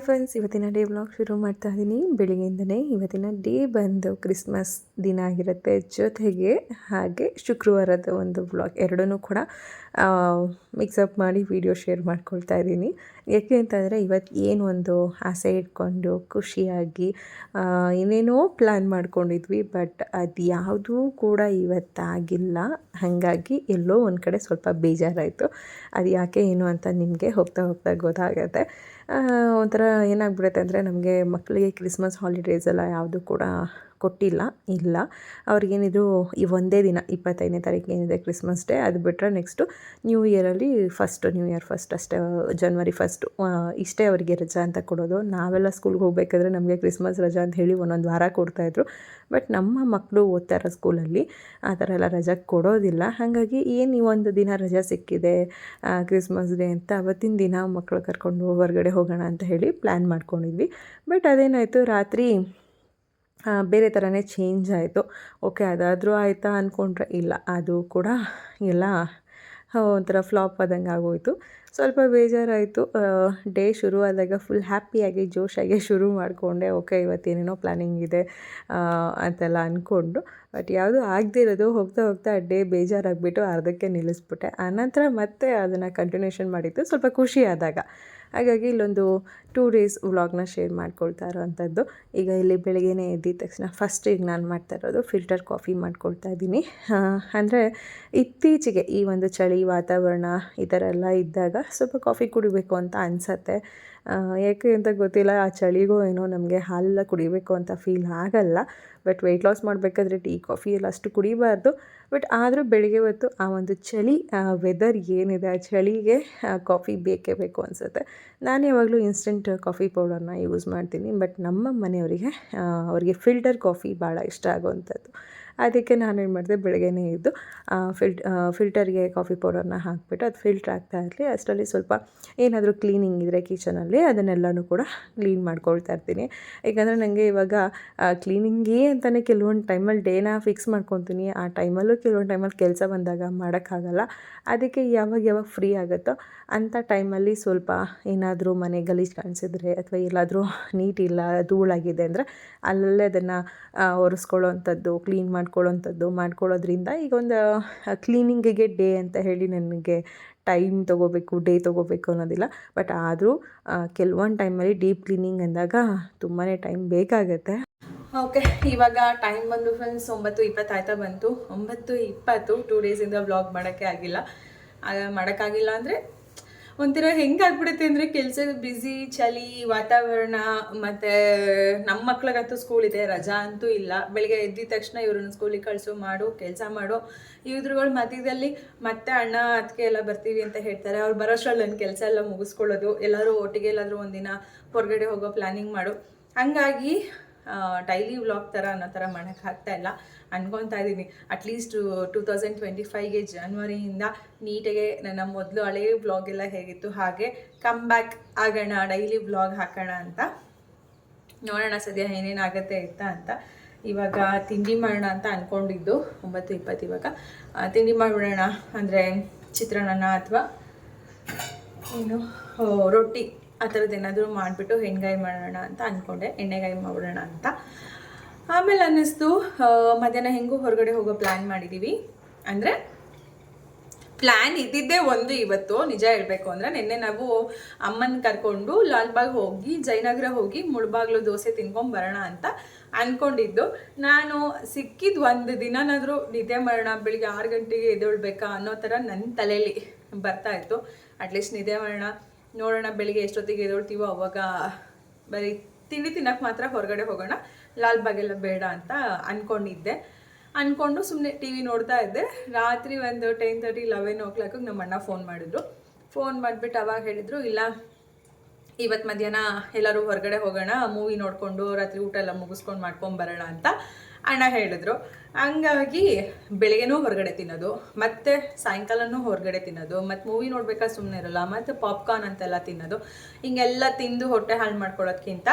Hi friends ಇವತ್ತಿನ day blog ಶುರು ಮಾಡ್ತಾ ಇದ್ದೀನಿ ಬೆಳಿಗ್ಗೆಯಿಂದನೇ ಇವತ್ತಿನ ಡೇ ಬಂದು ಕ್ರಿಸ್ಮಸ್ ದಿನ ಆಗಿರುತ್ತೆ. ಜೊತೆಗೆ ಹಾಗೆ ಶುಕ್ರವಾರದ ಒಂದು ಬ್ಲಾಗ್ ಎರಡೂ ಕೂಡ ಮಿಕ್ಸಪ್ ಮಾಡಿ ವಿಡಿಯೋ ಶೇರ್ ಮಾಡ್ಕೊಳ್ತಾ ಇದ್ದೀನಿ. ಯಾಕೆ ಅಂತಂದರೆ ಇವತ್ತು ಏನು ಒಂದು ಆಸೆ ಇಟ್ಕೊಂಡು ಖುಷಿಯಾಗಿ ಏನೇನೋ ಪ್ಲ್ಯಾನ್ ಮಾಡ್ಕೊಂಡಿದ್ವಿ ಬಟ್ ಅದು ಯಾವುದೂ ಕೂಡ ಇವತ್ತಾಗಿಲ್ಲ ಹಾಗಾಗಿ ಎಲ್ಲೋ ಒಂದು ಕಡೆ ಸ್ವಲ್ಪ ಬೇಜಾರಾಯಿತು. ಅದು ಯಾಕೆ ಏನು ಅಂತ ನಿಮಗೆ ಹೋಗ್ತಾ ಹೋಗ್ತಾ ಗೊತ್ತಾಗುತ್ತೆ. ಒಂಥರ ಏನಾಗ್ಬಿಡುತ್ತೆ ಅಂದರೆ ನಮಗೆ ಮಕ್ಕಳಿಗೆ ಕ್ರಿಸ್ಮಸ್ ಹಾಲಿಡೇಸ್ ಎಲ್ಲ ಯಾವುದು ಕೂಡ ಕೊಟ್ಟಿಲ್ಲ, ಇಲ್ಲ. ಅವ್ರಿಗೇನಿದ್ರು ಈ ಒಂದೇ ದಿನ, ಇಪ್ಪತ್ತೈದನೇ ತಾರೀಕು ಏನಿದೆ ಕ್ರಿಸ್ಮಸ್ ಡೇ ಅದು ಬಿಟ್ಟರೆ ನೆಕ್ಸ್ಟು ನ್ಯೂ ಇಯರಲ್ಲಿ ಫಸ್ಟ್ ನ್ಯೂ ಇಯರ್ ಫಸ್ಟ್ ಅಷ್ಟೇ ಜನ್ವರಿ ಫಸ್ಟು ಇಷ್ಟೇ ಅವರಿಗೆ ರಜಾ ಅಂತ ಕೊಡೋದು. ನಾವೆಲ್ಲ ಸ್ಕೂಲ್ಗೆ ಹೋಗಬೇಕಾದ್ರೆ ನಮಗೆ ಕ್ರಿಸ್ಮಸ್ ರಜಾ ಅಂತ ಹೇಳಿ ಒಂದೊಂದು ವಾರ ಕೊಡ್ತಾಯಿದ್ರು ಬಟ್ ನಮ್ಮ ಮಕ್ಕಳು ಓದ್ತಾರೆ ಸ್ಕೂಲಲ್ಲಿ ಆ ಥರ ಎಲ್ಲ ರಜಾ ಕೊಡೋದಿಲ್ಲ. ಹಾಗಾಗಿ ಏನು ಈ ಒಂದು ದಿನ ರಜಾ ಸಿಕ್ಕಿದೆ ಕ್ರಿಸ್ಮಸ್ ಡೇ ಅಂತ ಅವತ್ತಿನ ದಿನ ಮಕ್ಕಳು ಕರ್ಕೊಂಡು ಹೊರಗಡೆ ಹೋಗೋಣ ಅಂತ ಹೇಳಿ ಪ್ಲ್ಯಾನ್ ಮಾಡ್ಕೊಂಡಿದ್ವಿ. ಬಟ್ ಅದೇನಾಯಿತು, ರಾತ್ರಿ ಬೇರೆ ಥರನೇ ಚೇಂಜ್ ಆಯಿತು. ಓಕೆ ಅದಾದರೂ ಆಯಿತಾ ಅಂದ್ಕೊಂಡ್ರೆ ಇಲ್ಲ, ಅದು ಕೂಡ ಎಲ್ಲ ಒಂಥರ ಫ್ಲಾಪ್ ಆದಂಗೆ ಆಗೋಯಿತು. ಸ್ವಲ್ಪ ಬೇಜಾರಾಯಿತು. ಡೇ ಶುರು ಆದಾಗ ಫುಲ್ ಹ್ಯಾಪಿಯಾಗಿ ಜೋಶಾಗಿ ಶುರು ಮಾಡಿಕೊಂಡೆ. ಓಕೆ ಇವತ್ತೇನೇನೋ ಪ್ಲ್ಯಾನಿಂಗ್ ಇದೆ ಅಂತೆಲ್ಲ ಅಂದ್ಕೊಂಡು ಬಟ್ ಯಾವುದೂ ಆಗದೇ ಇರೋದು, ಹೋಗ್ತಾ ಹೋಗ್ತಾ ಡೇ ಬೇಜಾರಾಗಿಬಿಟ್ಟು ಅರ್ಧಕ್ಕೆ ನಿಲ್ಲಿಸ್ಬಿಟ್ಟೆ. ಆನಂತರ ಮತ್ತೆ ಅದನ್ನು ಕಂಟಿನ್ಯೂಷನ್ ಮಾಡಿದ್ದು ಸ್ವಲ್ಪ ಖುಷಿ ಆದಾಗ. ಹಾಗಾಗಿ ಇಲ್ಲೊಂದು ಟೂ ಡೇಸ್ ವ್ಲಾಗ್ನ ಶೇರ್ ಮಾಡ್ಕೊಳ್ತಾ ಇರೋವಂಥದ್ದು. ಈಗ ಇಲ್ಲಿ ಬೆಳಗ್ಗೆನೇ ಎದ್ದಿದ ತಕ್ಷಣ ಫಸ್ಟ್ ಈಗ ನಾನು ಮಾಡ್ತಾ ಇರೋದು ಫಿಲ್ಟರ್ ಕಾಫಿ ಮಾಡ್ಕೊಳ್ತಾ ಇದ್ದೀನಿ. ಅಂದರೆ ಇತ್ತೀಚೆಗೆ ಈ ಒಂದು ಚಳಿ ವಾತಾವರಣ ಈ ಥರ ಎಲ್ಲ ಇದ್ದಾಗ ಸ್ವಲ್ಪ ಕಾಫಿ ಕುಡಿಬೇಕು ಅಂತ ಅನಿಸತ್ತೆ. ಯಾಕೆ ಅಂತ ಗೊತ್ತಿಲ್ಲ, ಆ ಚಳಿಗೂ ಏನೋ ನಮಗೆ ಹಾಲೆಲ್ಲ ಕುಡಿಬೇಕು ಅಂತ ಫೀಲ್ ಆಗಲ್ಲ. ಬಟ್ ವೆಯ್ಟ್ ಲಾಸ್ ಮಾಡಬೇಕಾದ್ರೆ ಟೀ ಕಾಫಿ ಎಲ್ಲ ಅಷ್ಟು ಕುಡಿಬಾರ್ದು. ಬಟ್ ಆದರೂ ಬೆಳಿಗ್ಗೆ ಹೊತ್ತು ಆ ಒಂದು ಚಳಿ ವೆದರ್ ಏನಿದೆ, ಆ ಚಳಿಗೆ ಕಾಫಿ ಬೇಕೇ ಬೇಕು ಅನಿಸುತ್ತೆ. ನಾನು ಯಾವಾಗಲೂ ಇನ್ಸ್ಟೆಂಟ್ ಕಾಫಿ ಪೌಡರ್ನ ಯೂಸ್ ಮಾಡ್ತೀನಿ. ಬಟ್ ನಮ್ಮ ಮನೆಯವರಿಗೆ ಅವರಿಗೆ ಫಿಲ್ಟರ್ ಕಾಫಿ ಭಾಳ ಇಷ್ಟ ಆಗುವಂಥದ್ದು. ಅದಕ್ಕೆ ನಾನೇನು ಮಾಡಿದೆ, ಬೆಳಗ್ಗೆನೇ ಇದ್ದು ಫಿಲ್ಟ್ ಫಿಲ್ಟರ್ಗೆ ಕಾಫಿ ಪೌಡರ್ನ ಹಾಕಿಬಿಟ್ಟು ಅದು ಫಿಲ್ಟ್ರ್ ಆಗ್ತಾ ಇರಲಿ. ಅಷ್ಟರಲ್ಲಿ ಸ್ವಲ್ಪ ಏನಾದರೂ ಕ್ಲೀನಿಂಗ್ ಇದ್ದರೆ ಕಿಚನಲ್ಲಿ ಅದನ್ನೆಲ್ಲನೂ ಕೂಡ ಕ್ಲೀನ್ ಮಾಡ್ಕೊಳ್ತಾ ಇರ್ತೀನಿ. ಯಾಕಂದರೆ ನನಗೆ ಇವಾಗ ಕ್ಲೀನಿಂಗೇ ಅಂತಲೇ ಕೆಲವೊಂದು ಟೈಮಲ್ಲಿ ಡೇನ ಫಿಕ್ಸ್ ಮಾಡ್ಕೊತೀನಿ. ಆ ಟೈಮಲ್ಲೂ ಕೆಲವೊಂದು ಟೈಮಲ್ಲಿ ಕೆಲಸ ಬಂದಾಗ ಮಾಡೋಕ್ಕಾಗಲ್ಲ. ಅದಕ್ಕೆ ಯಾವಾಗ ಯಾವಾಗ ಫ್ರೀ ಆಗುತ್ತೋ ಅಂಥ ಟೈಮಲ್ಲಿ ಸ್ವಲ್ಪ ಏನಾದರೂ ಮನೆ ಗಲೀಜು ಕಾಣಿಸಿದ್ರೆ ಅಥವಾ ಎಲ್ಲಾದರೂ ಇಲ್ಲ, ಧೂಳಾಗಿದೆ ಅಂದರೆ ಅಲ್ಲೇ ಅದನ್ನು ಒರೆಸ್ಕೊಳ್ಳೋವಂಥದ್ದು ಕ್ಲೀನ್ ಮಾಡ್ಕೊಳ್ಳೋವಂಥದ್ದು ಮಾಡ್ಕೊಳ್ಳೋದ್ರಿಂದ ಈಗ ಒಂದು ಕ್ಲೀನಿಂಗಿಗೆ ಡೇ ಅಂತ ಹೇಳಿ ನನಗೆ ಟೈಮ್ ತೊಗೋಬೇಕು ಡೇ ತೊಗೋಬೇಕು ಅನ್ನೋದಿಲ್ಲ. ಬಟ್ ಆದರೂ ಕೆಲವೊಂದು ಟೈಮಲ್ಲಿ ಡೀಪ್ ಕ್ಲೀನಿಂಗ್ ಅಂದಾಗ ತುಂಬಾ ಟೈಮ್ ಬೇಕಾಗುತ್ತೆ. ಓಕೆ ಇವಾಗ ಟೈಮ್ ಬಂದು ಫ್ರೆಂಡ್ಸ್ ಒಂಬತ್ತು ಇಪ್ಪತ್ತು ಆಯ್ತಾ ಬಂತು. ಒಂಬತ್ತು ಇಪ್ಪತ್ತು ಟೂ ಡೇಸಿಂದ ವ್ಲಾಗ್ ಮಾಡೋಕ್ಕೆ ಆಗಿಲ್ಲ. ಆಗ ಮಾಡೋಕ್ಕಾಗಿಲ್ಲ ಅಂದರೆ ಒಂಥರ ಹೆಂಗಾಗ್ಬಿಡುತ್ತೆ ಅಂದರೆ ಕೆಲಸದ ಬ್ಯುಸಿ ಚಳಿ, ವಾತಾವರಣ, ಮತ್ತು ನಮ್ಮ ಮಕ್ಳಿಗಂತೂ ಸ್ಕೂಲ್ ಇದೆ, ರಜಾ ಅಂತೂ ಇಲ್ಲ. ಬೆಳಿಗ್ಗೆ ಎದ್ದಿದ ತಕ್ಷಣ ಇವ್ರನ್ನ ಸ್ಕೂಲಿಗೆ ಕಳಿಸು, ಮಾಡು, ಕೆಲಸ ಮಾಡು. ಇವ್ರುಗಳ ಮಧ್ಯದಲ್ಲಿ ಮತ್ತೆ ಅಣ್ಣ ಅದಕ್ಕೆ ಎಲ್ಲ ಬರ್ತೀವಿ ಅಂತ ಹೇಳ್ತಾರೆ. ಅವ್ರು ಬರೋಷ್ಟ್ರಲ್ಲಿ ನನ್ನ ಕೆಲಸ ಎಲ್ಲ ಮುಗಿಸ್ಕೊಳ್ಳೋದು. ಎಲ್ಲರೂ ಒಟ್ಟಿಗೆ ಎಲ್ಲಾದರೂ ಒಂದಿನ ಹೊರಗಡೆ ಹೋಗೋ ಪ್ಲ್ಯಾನಿಂಗ್ ಮಾಡು. ಹಂಗಾಗಿ ಡೈಲಿ ವ್ಲಾಗ್ ಥರ ಅನ್ನೋ ಥರ ಮಾಡೋಕ್ಕೆ ಆಗ್ತಾ ಇಲ್ಲ. ಅನ್ಕೊತಾ ಇದ್ದೀನಿ at least two thousand twenty ಫೈವ್ಗೆ ಜನ್ವರಿಯಿಂದ ನೀಟಾಗೆ ನನ್ನ ಮೊದಲು ಹಳೆಯ ವ್ಲಾಗ್ ಎಲ್ಲ ಹೇಗಿತ್ತು ಹಾಗೆ ಕಮ್ ಬ್ಯಾಕ್ ಆಗೋಣ ಡೈಲಿ ವ್ಲಾಗ್ ಹಾಕೋಣ ಅಂತ. ನೋಡೋಣ ಸದ್ಯ ಏನೇನಾಗತ್ತೆ ಇತ್ತ ಅಂತ ಇವಾಗ ತಿಂಡಿ ಮಾಡೋಣ ಅಂತ ಅಂದ್ಕೊಂಡಿದ್ದು ಒಂಬತ್ತು ಇಪ್ಪತ್ತು ಇವಾಗ. ತಿಂಡಿ ಮಾಡಿಬಿಡೋಣ. ಅಂದರೆ ಚಿತ್ರಾನ್ನ ಅಥವಾ, ಏನು ರೊಟ್ಟಿ. ಆ ಥರದ್ದು ಏನಾದರೂ ಮಾಡಿಬಿಟ್ಟು ಎಣ್ಣೆಗಾಯಿ ಮಾಡೋಣ ಅಂತ ಅಂದ್ಕೊಂಡೆ ಎಣ್ಣೆಗಾಯಿ ಮಾಡೋಣ ಅಂತ. ಆಮೇಲೆ ಅನ್ನಿಸ್ತು ಮಧ್ಯಾಹ್ನ ಹೆಂಗೂ ಹೊರಗಡೆ ಹೋಗೋ ಪ್ಲ್ಯಾನ್ ಮಾಡಿದ್ದೀವಿ ಅಂದರೆ ಪ್ಲ್ಯಾನ್ ಇದ್ದಿದ್ದೇ ಒಂದು ಇವತ್ತು, ನಿಜ ಹೇಳಬೇಕು ಅಂದರೆ ನಿನ್ನೆ ನಾವು ಅಮ್ಮನ ಕರ್ಕೊಂಡು ಲಾಲ್ಬಾಗ್ ಹೋಗಿ, ಜಯನಗರ ಹೋಗಿ ಮುಳ್ಬಾಗ್ಲು ದೋಸೆ ತಿನ್ಕೊಂಡು ಬರೋಣ ಅಂತ ಅಂದ್ಕೊಂಡಿದ್ದು ನಾನು ಸಿಕ್ಕಿದ ಒಂದು ದಿನನಾದರೂ ನಿದ್ದೆ ಮಾಡೋಣ, ಬೆಳಿಗ್ಗೆ ಆರು ಗಂಟೆಗೆ ಎದ್ದೇಳ್ಬೇಕಾ ಅನ್ನೋ ಥರ ನನ್ನ ತಲೆಯಲ್ಲಿ ಬರ್ತಾ ಇತ್ತು. ಅಟ್ಲೀಸ್ಟ್ ನಿದ್ದೆ ಮಾಡೋಣ. ನೋಡೋಣ, ಬೆಳಿಗ್ಗೆ ಎಷ್ಟೊತ್ತಿಗೆ ಎದ್ದೇಳ್ತೀವೋ ಅವಾಗ. ಬರೀ ತಿಂಡಿ ತಿನ್ನಕ್ಕೆ ಮಾತ್ರ ಹೊರಗಡೆ ಹೋಗೋಣ. ಲಾಲ್ಬಾಗೆಲ್ಲ ಬೇಡ ಅಂತ ಅಂದ್ಕೊಂಡಿದ್ದೆ ಅಂದ್ಕೊಂಡು ಸುಮ್ಮನೆ ಟಿ ವಿ ನೋಡ್ತಾ ಇದ್ದೆ. ರಾತ್ರಿ ಒಂದು ಟೆನ್ ತರ್ಟಿ, ಲೆವೆನ್ ಓ ಕ್ಲಾಕಿಗೆ ನಮ್ಮ ಅಣ್ಣ ಫೋನ್ ಮಾಡಿದ್ರು. ಫೋನ್ ಮಾಡಿಬಿಟ್ಟು ಅವಾಗ ಹೇಳಿದರು, ಇಲ್ಲ ಇವತ್ತು ಮಧ್ಯಾಹ್ನ ಎಲ್ಲರೂ ಹೊರಗಡೆ ಹೋಗೋಣ, ಮೂವಿ ನೋಡಿಕೊಂಡು ರಾತ್ರಿ ಊಟ ಎಲ್ಲ ಮುಗಿಸ್ಕೊಂಡು ಮಾಡ್ಕೊಂಡು ಬರೋಣ ಅಂತ. ಅಣ್ಣ ಹೇಳಿದ್ರು. ಹಂಗಾಗಿ ಬೆಳಿಗ್ಗೆನೂ ಹೊರಗಡೆ ತಿನ್ನೋದು, ಮತ್ತು ಸಾಯಂಕಾಲನೂ ಹೊರಗಡೆ ತಿನ್ನೋದು, ಮತ್ತು ಮೂವಿ ನೋಡ್ಬೇಕಾದ್ರೆ ಸುಮ್ಮನೆ ಇರಲ್ಲ, ಮತ್ತು ಪಾಪ್ಕಾರ್ನ್ ಅಂತೆಲ್ಲ ತಿನ್ನೋದು. ಹಿಂಗೆಲ್ಲ ತಿಂದು ಹೊಟ್ಟೆ ಹಾಳು ಮಾಡ್ಕೊಳ್ಳೋದ್ಕಿಂತ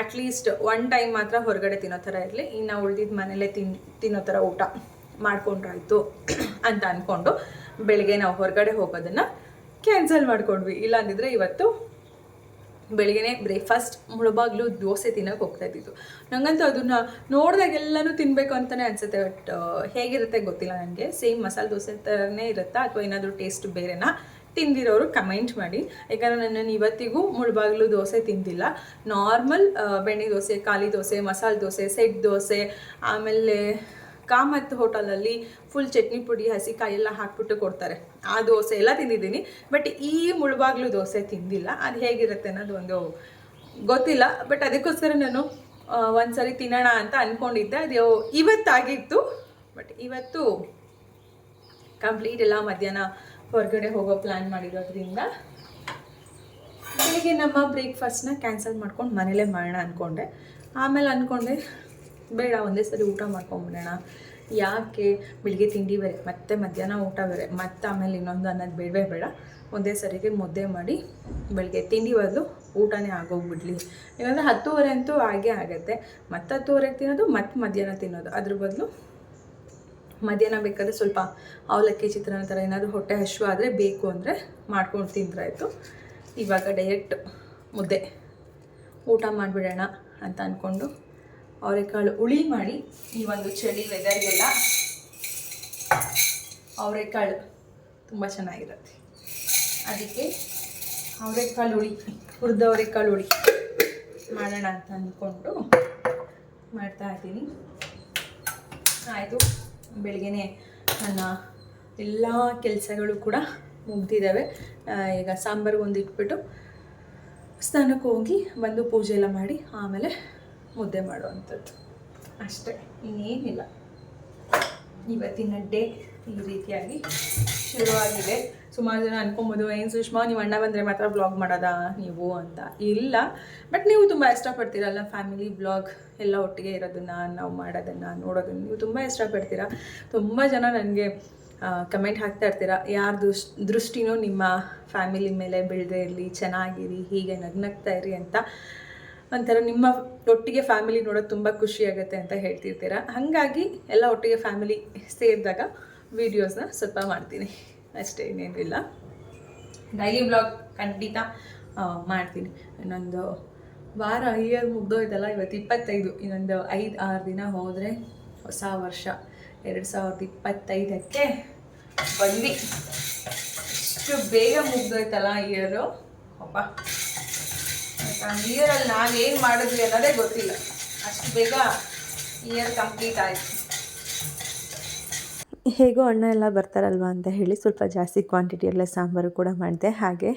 ಅಟ್ಲೀಸ್ಟ್ ಒನ್ ಟೈಮ್ ಮಾತ್ರ ಹೊರಗಡೆ ತಿನ್ನೋ ಥರ ಇರಲಿ, ಇನ್ನು ಉಳ್ದಿದ್ದ ಮನೇಲೇ ತಿನ್, ತಿನ್ನೋ ಥರ ಊಟ ಮಾಡ್ಕೊಂಡ್ರಾಯ್ತು ಅಂತ ಅಂದ್ಕೊಂಡು ಬೆಳಿಗ್ಗೆ ನಾವು ಹೊರಗಡೆ ಹೋಗೋದನ್ನು ಕ್ಯಾನ್ಸಲ್ ಮಾಡ್ಕೊಂಡ್ವಿ. ಇಲ್ಲಾಂದಿದ್ರೆ ಇವತ್ತು ಬೆಳಿಗ್ಗೆ ಬ್ರೇಕ್ಫಾಸ್ಟ್ ಮುಳುಬಾಗ್ಲೂ ದೋಸೆ ತಿನ್ನೋಕೆ ಹೋಗ್ತಾ ಇದ್ದಿದ್ದು. ನನಗಂತೂ ಅದನ್ನ ನೋಡಿದಾಗೆಲ್ಲನೂ ತಿನ್ನಬೇಕು ಅಂತಲೇ ಅನಿಸುತ್ತೆ ಬಟ್ ಹೇಗಿರುತ್ತೆ ಗೊತ್ತಿಲ್ಲ ನನಗೆ ಸೇಮ್ ಮಸಾಲೆ ದೋಸೆ ಥರನೇ ಇರುತ್ತಾ? ಅಥವಾ ಏನಾದರೂ ಟೇಸ್ಟ್ ಬೇರೆನಾ? ತಿಂದಿರೋರು ಕಮೆಂಟ್ ಮಾಡಿ. ಯಾಕಂದರೆ ನಾನು ಇವತ್ತಿಗೂ ಮುಳುಬಾಗ್ಲು ದೋಸೆ ತಿಂದಿಲ್ಲ. ನಾರ್ಮಲ್ ಬೆಣ್ಣೆ ದೋಸೆ, ಖಾಲಿ ದೋಸೆ, ಮಸಾಲೆ ದೋಸೆ ಸೆಟ್ ದೋಸೆ, ಆಮೇಲೆ ಕಾಮತ್ ಹೋಟೆಲಲ್ಲಿ ಫುಲ್ ಚಟ್ನಿ ಪುಡಿ, ಹಸಿಕಾಯಿ ಎಲ್ಲ ಹಾಕ್ಬಿಟ್ಟು ಕೊಡ್ತಾರೆ. ಆ ದೋಸೆ ಎಲ್ಲ ತಿಂದಿದ್ದೀನಿ. ಬಟ್ ಈ ಮುಳುಬಾಗ್ಲು ದೋಸೆ ತಿಂದಿಲ್ಲ. ಅದು ಹೇಗಿರುತ್ತೆ ಅನ್ನೋದು ಒಂದು ಗೊತ್ತಿಲ್ಲ. ಬಟ್ ಅದಕ್ಕೋಸ್ಕರ ನಾನು ಒಂದ್ಸರಿ ತಿನ್ನೋಣ ಅಂತ ಅಂದ್ಕೊಂಡಿದ್ದೆ ಅದು ಇವತ್ತಾಗಿತ್ತು. ಬಟ್ ಇವತ್ತು ಕಂಪ್ಲೀಟ್ ಎಲ್ಲ ಮಧ್ಯಾಹ್ನ ಹೊರಗಡೆ ಹೋಗೋ ಪ್ಲ್ಯಾನ್ ಮಾಡಿರೋದ್ರಿಂದ ಬೆಳಿಗ್ಗೆ ನಮ್ಮ ಬ್ರೇಕ್ಫಾಸ್ಟ್ನ ಕ್ಯಾನ್ಸಲ್ ಮಾಡ್ಕೊಂಡು ಮನೇಲೇ ಮಾಡೋಣ ಅಂದ್ಕೊಂಡೆ ಆಮೇಲೆ ಅಂದ್ಕೊಂಡೆ ಬೇಡ, ಒಂದೇ ಸರಿ ಊಟ ಮಾಡ್ಕೊಂಬಿಡೋಣ. ಯಾಕೆ? ಬೆಳಿಗ್ಗೆ ತಿಂಡಿ ಬೇರೆ, ಮತ್ತೆ ಮಧ್ಯಾಹ್ನ ಊಟ ಬೇರೆ, ಮತ್ತೆ ಆಮೇಲೆ ಇನ್ನೊಂದು ಅನ್ನೋದು ಬೇಡವೇ ಬೇಡ ಒಂದೇ ಸರಿಗೆ ಮುದ್ದೆ ಮಾಡಿ ಬೆಳಗ್ಗೆ ತಿಂಡಿ ಬದಲು ಊಟನೇ ಆಗೋಗ್ಬಿಡ್ಲಿ. ಯಾಕಂದರೆ ಹತ್ತುವರೆ ಅಂತೂ ಆಗೇ ಆಗುತ್ತೆ. ಮತ್ತೆ ಹತ್ತುವರೆಗೆ ತಿನ್ನೋದು, ಮತ್ತೆ ಮಧ್ಯಾಹ್ನ ತಿನ್ನೋದು. ಅದ್ರ ಬದಲು ಮಧ್ಯಾಹ್ನ ಬೇಕಾದರೆ ಸ್ವಲ್ಪ ಅವಲಕ್ಕಿ ಚಿತ್ರಾನ್ನ ಥರ ಏನಾದರೂ ಹೊಟ್ಟೆ ಹಶು ಆದರೆ ಬೇಕು ಅಂದರೆ ಮಾಡ್ಕೊಂಡು ತಿಂದ್ರಾಯಿತು. ಇವಾಗ ಡೈರೆಕ್ಟ್ ಮುದ್ದೆ. ಊಟ ಮಾಡಿಬಿಡೋಣ ಅಂತ ಅಂದ್ಕೊಂಡು ಅವರೆಕಾಳು ಹುಳಿ ಮಾಡಿ ಈ ಒಂದು ಚಳಿ ವೆದರ್ಗೆಲ್ಲ ಅವರೆಕಾಳು ತುಂಬ ಚೆನ್ನಾಗಿರುತ್ತೆ. ಅದಕ್ಕೆ ಅವರೆಕಾಳು ಹುಳಿ, ಹುರಿದ ಅವರೆಕಾಳು ಹುಳಿ ಮಾಡೋಣ ಅಂತ ಅಂದ್ಕೊಂಡು ಮಾಡ್ತಾ ಇದ್ದೀನಿ. ಆಯಿತು, ಬೆಳಿಗ್ಗೆನೆ ನನ್ನ ಎಲ್ಲ ಕೆಲಸಗಳು ಕೂಡ ಮುಗ್ದಿದ್ದಾವೆ. ಈಗ ಸಾಂಬಾರು ಒಂದು ಇಟ್ಬಿಟ್ಟು ಸ್ನಾನಕ್ಕೆ ಹೋಗಿ ಬಂದು ಪೂಜೆ ಎಲ್ಲ ಮಾಡಿ ಆಮೇಲೆ ಮುದ್ದೆ ಮಾಡುವಂಥದ್ದು. ಅಷ್ಟೇ, ಇನ್ನೇನಿಲ್ಲ. ಇವತ್ತಿನ ಡೇ ಈ ರೀತಿಯಾಗಿ ಶುರುವಾಗಿದೆ. ಸುಮಾರು ಜನ ಅನ್ಕೊಬೋದು ಏನು ಸುಷ್ಮಾ, ನೀವು ಅಣ್ಣ ಬಂದರೆ ಮಾತ್ರ ಬ್ಲಾಗ್ ಮಾಡೋದಾ ನೀವು? ಅಂತ. ಇಲ್ಲ. ಬಟ್ ನೀವು ತುಂಬ ಇಷ್ಟಪಡ್ತೀರಲ್ಲ, ಫ್ಯಾಮಿಲಿ ಬ್ಲಾಗ್ ಎಲ್ಲ ಒಟ್ಟಿಗೆ ಇರೋದನ್ನು, ನಾವು ಮಾಡೋದನ್ನು, ನೋಡೋದನ್ನು. ನೀವು ತುಂಬ ಇಷ್ಟಪಡ್ತೀರ? ತುಂಬ ಜನ ನನಗೆ ಕಮೆಂಟ್ ಹಾಕ್ತಾ ಇರ್ತೀರ. ಯಾರ ದೃಷ್, ದೃಷ್ಟಿನೂ ನಿಮ್ಮ ಫ್ಯಾಮಿಲಿ ಮೇಲೆ ಬೆಳೆದೇ ಇರಲಿ, ಚೆನ್ನಾಗಿರಿ, ಹೀಗೆ ನಗ್ನಗ್ತಾ ಇರಿ ಅಂತ. ಒಂಥರ ನಿಮ್ಮ ಒಟ್ಟಿಗೆ ಫ್ಯಾಮಿಲಿ ನೋಡೋದು ತುಂಬ ಖುಷಿ ಆಗುತ್ತೆ ಅಂತ ಹೇಳ್ತಿರ್ತೀರ? ಹಾಗಾಗಿ ಎಲ್ಲ ಒಟ್ಟಿಗೆ ಫ್ಯಾಮಿಲಿ ಸೇರಿದಾಗ ವೀಡಿಯೋಸ್ನ ಸ್ವಲ್ಪ ಮಾಡ್ತೀನಿ. ಅಷ್ಟೇ ಇನ್ನೇನಿಲ್ಲ ಡೈಲಿ ಬ್ಲಾಗ್ ಖಂಡಿತ ಮಾಡ್ತೀನಿ. ಇನ್ನೊಂದು ವಾರ ಇಯರ್ ಮುಗ್ದೋಯ್ತಲ್ಲ, ಇವತ್ತು ಇಪ್ಪತ್ತೈದು. ಇನ್ನೊಂದು ಐದು, ಆರು ದಿನ ಹೋದರೆ ಹೊಸ ವರ್ಷ. ಎರಡು ಸಾವಿರದ ಇಪ್ಪತ್ತೈದಕ್ಕೆ ಬಂದ್ವಿ ಇಷ್ಟು ಬೇಗ ಮುಗ್ದೋಯ್ತಲ್ಲ ಇಯರು ಅಪ್ಪ ಇಯರಲ್ಲಿ ನಾನು ಏನು ಮಾಡಿದ್ವಿ ಅನ್ನೋದೇ ಗೊತ್ತಿಲ್ಲ. ಅಷ್ಟು ಬೇಗ ಇಯರ್ ಕಂಪ್ಲೀಟ್ ಆಯಿತು. ಹೇಗೋ ಅಣ್ಣ ಎಲ್ಲ ಬರ್ತಾರಲ್ವ ಅಂತ ಹೇಳಿ ಸ್ವಲ್ಪ ಜಾಸ್ತಿ ಕ್ವಾಂಟಿಟಿಯಲ್ಲೇ ಸಾಂಬಾರು ಕೂಡ ಮಾಡಿದೆ. ಹಾಗೆ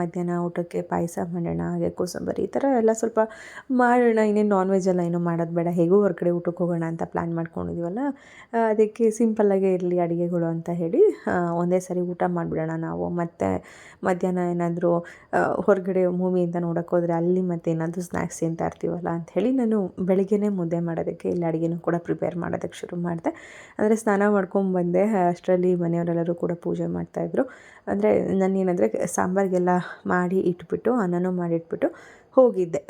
ಮಧ್ಯಾಹ್ನ ಊಟಕ್ಕೆ ಪಾಯಸ ಮಾಡೋಣ, ಹಾಗೆ ಕೋಸಂಬರಿ ಈ ಥರ ಎಲ್ಲ ಸ್ವಲ್ಪ ಮಾಡೋಣ. ಇನ್ನೇನು ನಾನ್ ವೆಜ್ ಎಲ್ಲ ಏನೂ ಮಾಡೋದು ಬೇಡ. ಹೇಗೂ ಹೊರಗಡೆ ಊಟಕ್ಕೆ ಹೋಗೋಣ ಅಂತ ಪ್ಲ್ಯಾನ್ ಮಾಡ್ಕೊಂಡಿದ್ದೀವಲ್ಲ ಅದಕ್ಕೆ ಸಿಂಪಲ್ಲಾಗೇ ಇರಲಿ ಅಡುಗೆಗಳು ಅಂತ ಹೇಳಿ ಒಂದೇ ಸರಿ ಊಟ ಮಾಡಿಬಿಡೋಣ ನಾವು. ಮತ್ತು ಮಧ್ಯಾಹ್ನ ಏನಾದರೂ ಹೊರಗಡೆ ಮೂವಿ ಅಂತ ನೋಡೋಕೆ ಹೋದರೆ ಅಲ್ಲಿ ಮತ್ತೆ ಏನಾದರೂ ಸ್ನ್ಯಾಕ್ಸ್ ತಿಂತಾ ಇರ್ತೀವಲ್ಲ ಅಂತ ಹೇಳಿ ನಾನು ಬೆಳಿಗ್ಗೆನೇ ಮುದ್ದೆ ಮಾಡೋದಕ್ಕೆ, ಇಲ್ಲಿ ಅಡುಗೆನೂ ಕೂಡ ಪ್ರಿಪೇರ್ ಮಾಡೋದಕ್ಕೆ ಶುರು ಮಾಡಿದೆ. ಅಂದರೆ ಸ್ನಾನ ಮಾಡ್ಕೊಂಬಂದೆ ಅಷ್ಟರಲ್ಲಿ ಮನೆಯವರೆಲ್ಲರೂ ಕೂಡ ಪೂಜೆ ಮಾಡ್ತಾಯಿದ್ರು ಅಂದರೆ ನಾನು ಏನಂದರೆ ಸಾಂಬಾರಿಗೆಲ್ಲ ಮಾಡಿ ಇಟ್ಬಿಟ್ಟು, ಅನ್ನನೂ ಮಾಡಿಟ್ಬಿಟ್ಟು ಹೋಗಿದ್ದೆ.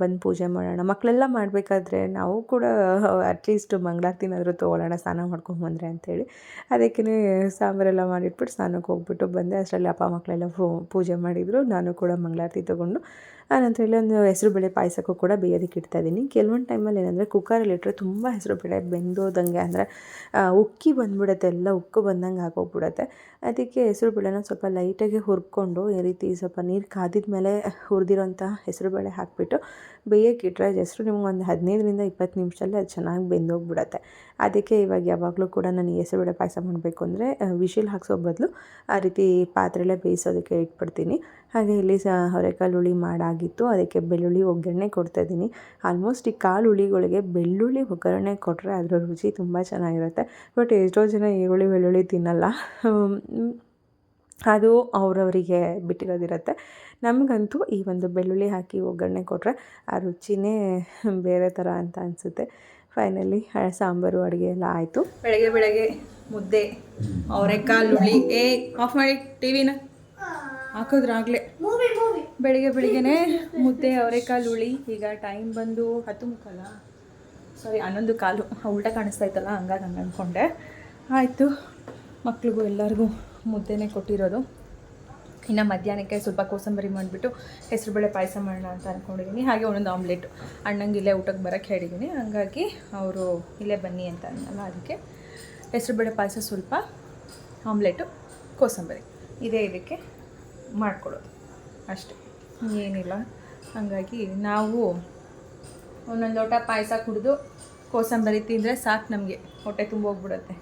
ಬಂದು ಪೂಜೆ ಮಾಡೋಣ. ಮಕ್ಕಳೆಲ್ಲ ಮಾಡಬೇಕಾದ್ರೆ ನಾವು ಕೂಡ ಅಟ್ಲೀಸ್ಟ್ ಮಂಗಳಾರತಿನಾದರೂ ತೊಗೊಳ್ಳೋಣ, ಸ್ನಾನ ಮಾಡ್ಕೊಂಬಂದ್ರೆ ಅಂಥೇಳಿ ಅದಕ್ಕೇ ಸಾಂಬಾರೆಲ್ಲ ಮಾಡಿಟ್ಬಿಟ್ಟು ಸ್ನಾನಕ್ಕೆ ಹೋಗ್ಬಿಟ್ಟು ಬಂದೆ. ಅಷ್ಟರಲ್ಲಿ ಅಪ್ಪ ಮಕ್ಕಳೆಲ್ಲ ಪೂಜೆ ಮಾಡಿದರು. ನಾನು ಕೂಡ ಮಂಗಳಾರತಿ ತೊಗೊಂಡು ಆನಂತರ ಇಲ್ಲೊಂದು ಹೆಸರುಬೇಳೆ ಪಾಯಸಕ್ಕೂ ಕೂಡ ಬೇಯೋದಕ್ಕೆ ಇಡ್ತಾ ಇದ್ದೀನಿ ಕೆಲವೊಂದು ಟೈಮಲ್ಲಿ ಏನಂದರೆ ಕುಕ್ಕರಲ್ಲಿ ಇಟ್ಟರೆ ತುಂಬ ಹೆಸರುಬೇಳೆ ಬೆಂದೋದಂಗೆ ಅಂದರೆ ಉಕ್ಕಿ ಬಂದ್ಬಿಡುತ್ತೆ, ಎಲ್ಲ ಉಕ್ಕು ಬಂದಂಗೆ ಆಗೋಗ್ಬಿಡುತ್ತೆ ಅದಕ್ಕೆ ಹೆಸರುಬೇಳೆನ ಸ್ವಲ್ಪ ಲೈಟಾಗಿ ಹುರ್ಕೊಂಡು ಈ ರೀತಿ ಸ್ವಲ್ಪ ನೀರು ಕಾದಿದ ಮೇಲೆ ಹುರಿದಿರೋಂಥ ಹೆಸರುಬೇಳೆ ಹಾಕಿಬಿಟ್ಟು ಬೇಯೋಕ್ಕಿಟ್ರೆ ಹೆಸರು ನಿಮ್ಗೆ ಒಂದು ಹದಿನೈದರಿಂದ ಇಪ್ಪತ್ತು ನಿಮಿಷದಲ್ಲಿ ಅದು ಚೆನ್ನಾಗಿ ಬೆಂದೋಗ್ಬಿಡುತ್ತೆ. ಅದಕ್ಕೆ ಇವಾಗ ಯಾವಾಗಲೂ ಕೂಡ ನಾನು ಹೆಸರುಬೇಳೆ ಪಾಯಸ ಮಾಡಬೇಕು ಅಂದರೆ ವಿಶಿಲ್ ಹಾಕ್ಸೋ ಬದಲು ಆ ರೀತಿ ಪಾತ್ರೆಲೇ ಬೇಯಿಸೋದಕ್ಕೆ ಇಟ್ಬಿಡ್ತೀನಿ. ಹಾಗೆ ಇಲ್ಲಿ ಸಹ ಹೊರೆಕಾಳು ಹುಳಿ ಮಾಡಾಗಿತ್ತು. ಅದಕ್ಕೆ ಬೆಳ್ಳುಳ್ಳಿ, ಒಗ್ಗರಣೆ ಕೊಡ್ತಾ ಇದ್ದೀನಿ. ಆಲ್ಮೋಸ್ಟ್ ಈ ಕಾಳು ಹುಳಿಗಳಿಗೆ ಬೆಳ್ಳುಳ್ಳಿ, ಒಗ್ಗರಣೆ ಕೊಟ್ಟರೆ ಅದರ ರುಚಿ ತುಂಬ ಚೆನ್ನಾಗಿರುತ್ತೆ. ಬಟ್ ಎಷ್ಟೋ ಜನ ಈರುಳ್ಳಿ, ಬೆಳ್ಳುಳ್ಳಿ ತಿನ್ನಲ್ಲ. ಅದು ಅವರವರಿಗೆ ಬಿಟ್ಟಿರೋದಿರುತ್ತೆ. ನಮಗಂತೂ ಈ ಒಂದು ಬೆಳ್ಳುಳ್ಳಿ ಹಾಕಿ ಒಗ್ಗರಣೆ ಕೊಟ್ಟರೆ ಆ ರುಚಿನೇ ಬೇರೆ ಥರ ಅಂತ ಅನಿಸುತ್ತೆ. ಫೈನಲಿ ಸಾಂಬಾರು ಅಡುಗೆ ಎಲ್ಲ ಆಯಿತು. ಬೆಳಗ್ಗೆ ಬೆಳಗ್ಗೆ ಮುದ್ದೆ, ಅವರೆಕಾಳು, ಹುಳಿ. ಏ ಆಫ್ ಮಾಡಿ, ಟಿವಿನ ಹಾಕಿದ್ರಾಗಲೇ ಬೆಳಿಗ್ಗೆ ಬೆಳಿಗ್ಗೆನೆ ಮುದ್ದೆ, ಅವರೆಕಾಳು, ಹುಳಿ. ಈಗ ಟೈಮ್ ಬಂದು ಹತ್ತು ಮುಖಲ್ಲ ಸಾರಿ ಹನ್ನೊಂದು ಕಾಲು. ಉಲ್ಟ ಕಾಣಿಸ್ತಾ ಇತ್ತಲ್ಲ, ಹಂಗಾಗಿ ಹಂಗೆ ಅಂದ್ಕೊಂಡೆ ಆಯಿತು, ಮಕ್ಳಿಗೂ ಎಲ್ಲರಿಗೂ ಮುದ್ದೆನೇ ಕೊಟ್ಟಿರೋದು. ಇನ್ನು ಮಧ್ಯಾಹ್ನಕ್ಕೆ ಸ್ವಲ್ಪ ಕೋಸಂಬರಿ ಮಾಡಿಬಿಟ್ಟು ಹೆಸರುಬೇಳೆ ಪಾಯಸ ಮಾಡೋಣ ಅಂತ ಅಂದ್ಕೊಂಡಿದ್ದೀನಿ ಹಾಗೆ ಒಂದೊಂದು ಆಮ್ಲೆಟು ಅಣ್ಣಂಗೆ ಇಲ್ಲೇ ಊಟಕ್ಕೆ ಬರೋಕ್ಕೆ ಹೇಳಿದ್ದೀನಿ ಹಾಗಾಗಿ ಅವರು ಇಲ್ಲೇ ಬನ್ನಿ ಅಂತ ಅನ್ನಲ್ಲ ಅದಕ್ಕೆ. ಹೆಸರುಬೇಳೆ ಪಾಯಸ ಸ್ವಲ್ಪ ಆಮ್ಲೆಟು ಕೋಸಂಬರಿ. ಇದೇ ಇದಕ್ಕೆ ಮಾಡಿಕೊಡೋದು ಅಷ್ಟೇ. ಏನಿಲ್ಲ. ಹಾಗಾಗಿ ನಾವು ಒಂದೊಂದು ಲೋಟ ಪಾಯಸ ಕುಡಿದು ಕೋಸಂಬರಿ ತಿಂದರೆ ಸಾಕು ನಮಗೆ. ಹೊಟ್ಟೆ ತುಂಬ ಹೋಗ್ಬಿಡುತ್ತೆ.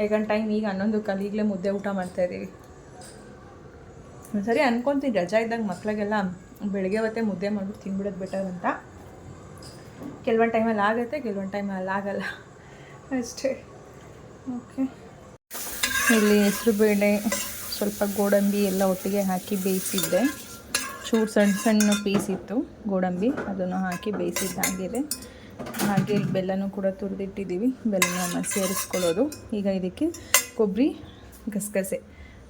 ಯಾಕಂದ್ರೆ ಟೈಮ್ ಈಗ ಹನ್ನೊಂದು ಕಾಲು ಈಗಲೇ ಮುದ್ದೆ ಊಟ ಮಾಡ್ತಾಯಿದ್ದೀವಿ ಸರಿ ಅನ್ಕೊತೀನಿ ರಜಾ ಇದ್ದಾಗ ಮಕ್ಕಳಿಗೆಲ್ಲ ಬೆಳಗ್ಗೆ ಹೊತ್ತೆ ಮುದ್ದೆ ಮಾಡ್ಬಿಟ್ಟು ತಿನ್ಬಿಡೋದು ಬೆಟರ್ ಅಂತ. ಕೆಲವೊಂದು ಟೈಮಲ್ಲಿ ಆಗುತ್ತೆ ಕೆಲವೊಂದು ಟೈಮಲ್ಲಿ ಆಗಲ್ಲ. ಅಷ್ಟೇ. ಓಕೆ ಇಲ್ಲಿ ಹೆಸರು ಬೇಳೆ ಸ್ವಲ್ಪ ಗೋಡಂಬಿ ಎಲ್ಲ ಒಟ್ಟಿಗೆ ಹಾಕಿ ಬೇಯಿಸಿದ್ದೆ. ಚೂರು ಸಣ್ಣ ಸಣ್ಣ ಪೀಸ್ ಇತ್ತು ಗೋಡಂಬಿ ಅದನ್ನು ಹಾಕಿ ಬೇಯಿಸಿದ್ದಾಗಿದೆ ಹಾಗೆ ಬೆಲ್ಲನೂ ಕೂಡ ತುರಿದಿಟ್ಟಿದ್ದೀವಿ. ಬೆಲ್ಲನ ಸೇರಿಸ್ಕೊಳ್ಳೋದು. ಈಗ ಇದಕ್ಕೆ ಕೊಬ್ಬರಿ, ಗಸಗಸೆ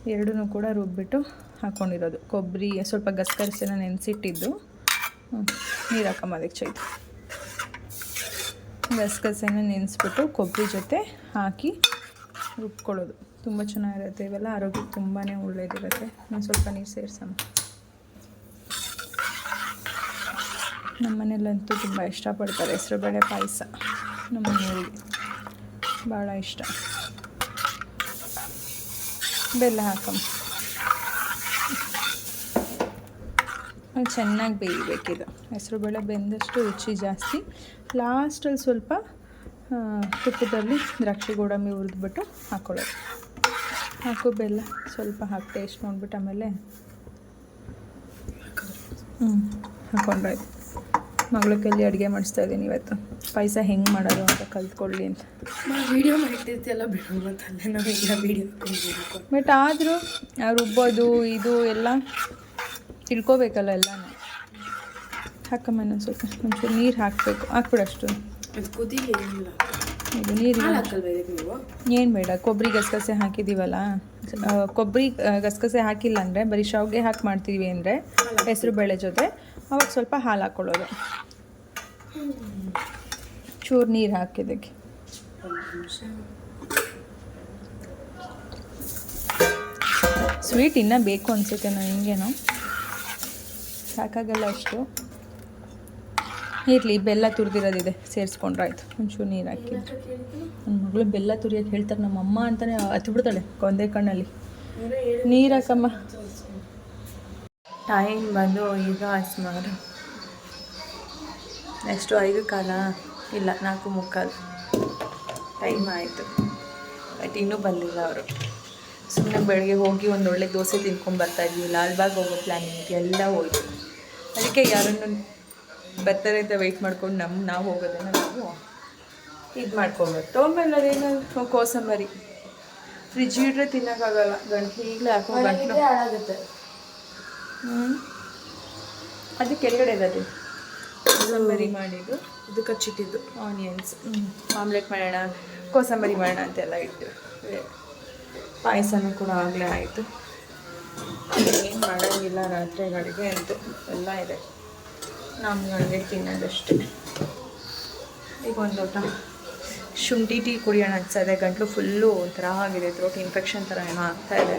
ಎರಡೂ ಕೂಡ ರುಬ್ಬಿಟ್ಟು ಹಾಕ್ಕೊಂಡಿರೋದು ಕೊಬ್ಬರಿ ಸ್ವಲ್ಪ ಗಸಗಸೆನ ನೆನೆಸಿಟ್ಟಿದ್ದು. ನೀರು ಹಾಕೊಂಬೋದಕ್ಕೆ ಚೈತು. ಗಸಗಸೆನ ನೆನೆಸ್ಬಿಟ್ಟು ಕೊಬ್ಬರಿ ಜೊತೆ ಹಾಕಿ ರುಬ್ಕೊಳ್ಳೋದು. ತುಂಬ ಚೆನ್ನಾಗಿರುತ್ತೆ ಇವೆಲ್ಲ. ಆರೋಗ್ಯಕ್ಕೆ ತುಂಬಾ ಒಳ್ಳೆಯದಿರುತ್ತೆ ಒಂದು ಸ್ವಲ್ಪ ನೀರು ಸೇರಿಸಮ್ಮ. ನಮ್ಮ ಮನೇಲಂತೂ ತುಂಬ ಇಷ್ಟಪಡ್ತಾರೆ ಹೆಸರುಬೇಳೆ ಪಾಯಸ. ನಮ್ಮ ಮನೆಯವರಿಗೆ ಭಾಳ ಇಷ್ಟ. ಬೆಲ್ಲ ಹಾಕಮ್ಮ. ಚೆನ್ನಾಗಿ ಬೇಯಬೇಕಿದು. ಹೆಸರುಬೇಳೆ ಬೆಂದಷ್ಟು ರುಚಿ ಜಾಸ್ತಿ. ಲಾಸ್ಟಲ್ಲಿ ಸ್ವಲ್ಪ ತುಪ್ಪದಲ್ಲಿ ದ್ರಾಕ್ಷಿ ಗೋಡಂಬಿ ಹುರಿದ್ಬಿಟ್ಟು ಹಾಕ್ಕೊಳ್ಳೋದು ಹಾಕು ಬೆಲ್ಲ ಸ್ವಲ್ಪ ಹಾಕಿ ಟೇಸ್ಟ್ ನೋಡ್ಬಿಟ್ಟು ಆಮೇಲೆ ಹ್ಞೂ ಹಾಕೊಂಡ್ರಾಯ್ತು ಮಗಳ ಕೈಲಿ ಅಡುಗೆ ಮಾಡಿಸ್ತಾ ಇದ್ದೀನಿ ಇವತ್ತು. ಪಾಯಸ ಹೆಂಗೆ ಮಾಡೋದು ಅಂತ ಕಲ್ತ್ಕೊಳ್ಳಿ ಅಂತ. ವಿಡಿಯೋ ಮಾಡಿರ್ತಿಯಲ್ಲ ಬಿಡು ಮತ್ತಲ್ಲೇ ನಾವೀಗ ವೀಡಿಯೋ ಬಟ್ ಆದರೂ ರುಬ್ಬೋದು ಇದು ಎಲ್ಲ ತಿಳ್ಕೊಬೇಕಲ್ಲ ಎಲ್ಲ ಹಾಕಮ್ಮ ಇನ್ನೊಂದು ಸ್ವಲ್ಪ ಒಂಚೂರು ನೀರು ಹಾಕಬೇಕು. ಹಾಕ್ಬಿಡು ಅಷ್ಟು. ಇದು ನೀರು ನೀವು? ಏನು ಬೇಡ ಕೊಬ್ಬರಿ ಗಸಗಸೆ ಹಾಕಿದ್ದೀವಲ್ಲ ಕೊಬ್ಬರಿ ಗಸಗಸೆ ಹಾಕಿಲ್ಲ ಅಂದರೆ ಬರೀ ಶಾವಿಗೆ ಹಾಕಿ ಮಾಡ್ತೀವಿ ಅಂದರೆ ಹೆಸರು ಬೇಳೆ ಜೊತೆ. ಅವಾಗ ಸ್ವಲ್ಪ ಹಾಲು ಹಾಕ್ಕೊಳ್ಳೋದು ಚೂರು ನೀರು ಹಾಕಿದ್ದಕ್ಕೆ ಸ್ವೀಟ್ ಇನ್ನೂ ಬೇಕು ಅನಿಸುತ್ತೆ ನಾನು ಹಿಂಗೇನೋ. ಸಾಕಾಗಲ್ಲ ಅಷ್ಟು. ಇರಲಿ ಬೆಲ್ಲ ತುರಿದಿರೋದಿದೆ ಸೇರಿಸ್ಕೊಂಡ್ರಾಯ್ತು ಒಂಚೂರು ನೀರು ಹಾಕಿ ನನ್ನ ಮಗಳು ಬೆಲ್ಲ ತುರಿಯೋಕೆ ಹೇಳ್ತಾರೆ ನಮ್ಮ ಅಮ್ಮ ಅಂತಲೇ ಹತ್ಬಿಡ್ತಾಳೆ ಕೊಂದೆ ಕಣ್ಣಲ್ಲಿ. ನೀರು ಹಾಕಮ್ಮ ಟೈಮ್ ಬಂದು ಈಗ ಸುಮಾರು ನೆಕ್ಸ್ಟು ಐದು ಕಾಲ ಇಲ್ಲ, ನಾಲ್ಕು ಮುಕ್ಕಾಲು. ಟೈಮ್ ಆಯಿತು. ಬಟ್ ಇನ್ನೂ ಬಂದಿಲ್ಲ ಅವರು. ಸುಮ್ಮನೆ ಬೆಳಗ್ಗೆ ಹೋಗಿ ಒಂದು ಒಳ್ಳೆ ದೋಸೆ ತಿನ್ಕೊಂಡು ಬರ್ತಾ ಇದ್ವಿ. ಲಾಲ್ಬಾಗ್ ಹೋಗೋ ಪ್ಲ್ಯಾನಿಂಗ್ ಎಲ್ಲ ಹೋಯ್ತು. ಅದಕ್ಕೆ ಯಾರನ್ನು ಬರ್ತಾರೆ ಅಂತ ವೆಯ್ಟ್ ಮಾಡ್ಕೊಂಡು ನಮ್ಮ ನಾವು ಹೋಗೋದನ್ನು ನಾವು ಇದು ಮಾಡ್ಕೊಬೇಕು ತೊಗೊಂಬಲ್ಲ ಅದೇನು ಕೋಸಂಬರಿ. ಫ್ರಿಜ್ ಇಡ್ರೆ ತಿನ್ನೋಕ್ಕಾಗಲ್ಲ. ಗಂಟ್ಲು ಈಗಲೇ ಹಾಕೋ ಗಂಟ್ಲು. ಹಾಳಾಗುತ್ತೆ. ಅದು ಕೆಳಗಡೆ ಇದೆ ಕೋಸಂಬರಿ ಮಾಡಿದ್ದು. ಇದು ಕಚ್ಚಿಟ್ಟಿದ್ದು. ಆನಿಯನ್ಸ್ ಆಮ್ಲೆಟ್ ಮಾಡೋಣ ಕೋಸಂಬರಿ ಮಾಡೋಣ ಅಂತೆಲ್ಲ ಇಟ್ಟು. ಪಾಯಸನೂ ಕೂಡ ಆಗಲೇ ಆಯಿತು. ಏನು ಮಾಡೋಂಗಿಲ್ಲ ರಾತ್ರಿಗಳಿಗೆ ಅಂತೂ ಎಲ್ಲ ಇದೆ. ನಮ್ಗಳಿಗೆ ತಿನ್ನೋದಷ್ಟೇ. ಈಗ ಒಂದು ಲೋಟ ಶುಂಠಿ ಟೀ ಕುಡಿಯೋಣ ಅನ್ಸದೆ. ಗಂಟಲು ಫುಲ್ಲು ಒಂಥರ ಆಗಿದೆ. ಥ್ರೋಟ್ ಇನ್ಫೆಕ್ಷನ್ ಥರ ಏನೋ ಆಗ್ತಾಯಿದೆ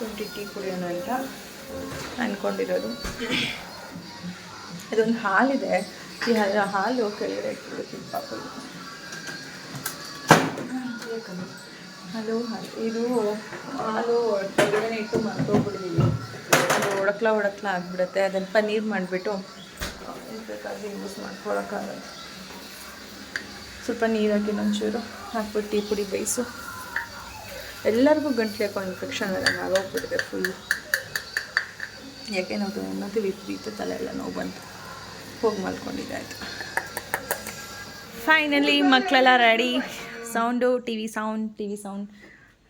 ಶುಂಠಿ ಟೀ ಕುಡಿಯೋಣ ಅಂತ ಅಂದ್ಕೊಂಡಿರೋದು ಇದೊಂದು ಹಾಲಿದೆ. ಈ ಹಾಲು ಹಾಲು ಕೆಳಗಡೆ ಪಾಪ. ಹಲೋ ಇದು ಹಾಲು ಕೆಳಗಡೆ ಇಟ್ಟು ಮಾಡ್ಕೊಬಿಡಿದ್ದೀವಿ ಅದು ಒಡಕ್ಲ ಒಡಕ್ಲ ಆಗಿಬಿಡುತ್ತೆ. ಅದನ್ನು ಪನ್ನೀರ್ ಮಾಡಿಬಿಟ್ಟು ಬೇಕಾದ್ರೆ ಯೂಸ್ ಮಾಡ್ಕೊಳಕ್ಕಾಗಲ್ಲ. ಸ್ವಲ್ಪ ನೀರು ಹಾಕಿ ಒಂಚೂರು ಹಾಕ್ಬಿಟ್ಟು ಟೀ ಪುಡಿ ಬೇಯಿಸು. ಎಲ್ಲರಿಗೂ ಗಂಟ್ಲು ಇನ್ಫೆಕ್ಷನ್ ಎಲ್ಲ ಆಗೋಗ್ಬಿಟ್ಟಿದೆ ಫುಲ್ ಯಾಕೆ ನಾವು ಮತ್ತೆ ವಿಪರೀತ ತಲೆ ಎಲ್ಲ ನೋವು ಬಂತು. ಹೋಗಿ ಮಲ್ಕೊಂಡಿದ್ದೆ ಆಯಿತು. ಫೈನಲಿ ಮಕ್ಕಳೆಲ್ಲ ready sound T V sound T V sound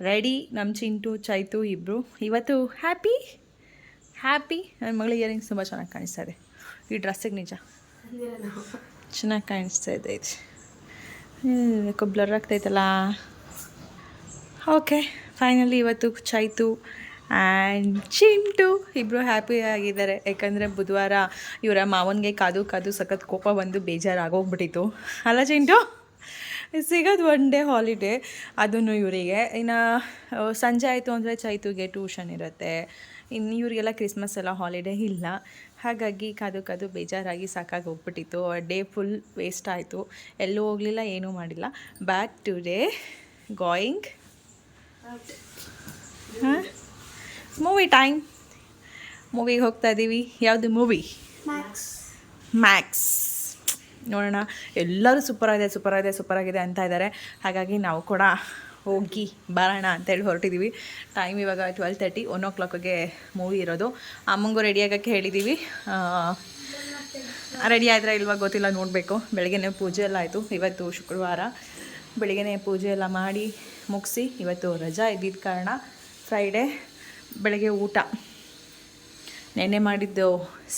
ready ನಮ್ಮ ಚಿಂಟು ಚೈತು ಇಬ್ಬರು ಇವತ್ತು ಹ್ಯಾಪಿ ಹ್ಯಾಪಿ ನನ್ನ ಮಗಳು ಇಯರಿಂಗ್ಸ್ ತುಂಬ ಚೆನ್ನಾಗಿ ಕಾಣಿಸ್ತಾ ಇದೆ. ಈ ಡ್ರೆಸ್ಸಿಗೆ ನಿಜ? ಚೆನ್ನಾಗಿ ಕಾಣಿಸ್ತಾ ಇದೆ. ಇದು ಯಾಕೋ ಬ್ಲರ್ ಆಗ್ತೈತಲ್ಲ ಓಕೆ ಫೈನಲಿ ಇವತ್ತು ಚೈತು ಆ್ಯಂಡ್ ಚಿಂಟು ಇಬ್ಬರು ಹ್ಯಾಪಿ ಆಗಿದ್ದಾರೆ. ಯಾಕಂದರೆ ಬುಧವಾರ ಇವರ ಮಾವನಿಗೆ ಕಾದು ಕಾದು ಸಖತ್ ಕೋಪ ಬಂದು ಬೇಜಾರಾಗೋಗ್ಬಿಟ್ಟಿತ್ತು. ಅಲ್ಲ ಚಿಂಟು? ಸಿಗೋದು ಒನ್ ಡೇ ಹಾಲಿಡೇ ಅದನ್ನು ಇವರಿಗೆ. ಇನ್ನು ಸಂಜೆ ಆಯಿತು ಅಂದರೆ ಚೈತುಗೆ ಟ್ಯೂಷನ್ ಇರುತ್ತೆ. ಇನ್ನು ಇವರಿಗೆಲ್ಲ ಕ್ರಿಸ್ಮಸ್ ಎಲ್ಲ ಹಾಲಿಡೇ ಇಲ್ಲ. ಹಾಗಾಗಿ ಕಾದು ಕಾದು ಬೇಜಾರಾಗಿ ಸಾಕಾಗಿ ಹೋಗ್ಬಿಟ್ಟಿತ್ತು ಡೇ ಫುಲ್ ವೇಸ್ಟ್ ಆಯಿತು. ಎಲ್ಲೂ ಹೋಗಲಿಲ್ಲ, ಏನೂ ಮಾಡಿಲ್ಲ. ಬ್ಯಾಕ್ ಟು ಡೇ ಗೋಯಿಂಗ್ ಹಾಂ? ಮೂವಿ ಟೈಮ್ ಮೂವಿಗೆ ಹೋಗ್ತಾ ಇದ್ದೀವಿ ಯಾವುದು ಮೂವಿ ಮ್ಯಾಕ್ಸ್ ನೋಡೋಣ. ಎಲ್ಲರೂ ಸೂಪರ್ ಆಗಿದೆ ಸೂಪರ್ ಆಗಿದೆ ಸೂಪರ್ ಆಗಿದೆ ಅಂತ ಇದ್ದಾರೆ. ಹಾಗಾಗಿ ನಾವು ಕೂಡ ಹೋಗಿ ಬರೋಣ ಅಂತೇಳಿ ಹೊರಟಿದ್ದೀವಿ ಟೈಮ್ ಇವಾಗ ಟ್ವೆಲ್ ತರ್ಟಿ ಒನ್ ಓ ಕ್ಲಾಕ್ಗೆ ಮೂವಿ ಇರೋದು. ಅಮ್ಮಂಗೂ ರೆಡಿ ಆಗೋಕ್ಕೆ ಹೇಳಿದ್ದೀವಿ ರೆಡಿ ಆದರೆ ಇಲ್ವಾ ಗೊತ್ತಿಲ್ಲ ನೋಡಬೇಕು. ಬೆಳಗ್ಗೆನೇ ಪೂಜೆ ಎಲ್ಲ ಆಯಿತು. ಇವತ್ತು ಶುಕ್ರವಾರ. ಬೆಳಗ್ಗೆನೇ ಪೂಜೆ ಎಲ್ಲ ಮಾಡಿ ಮುಗಿಸಿ ಇವತ್ತು ರಜಾ ಇದ್ದಿದ್ದ ಕಾರಣ ಫ್ರೈಡೇ ಬೆಳಗ್ಗೆ ಊಟ. ನೆನ್ನೆ ಮಾಡಿದ್ದು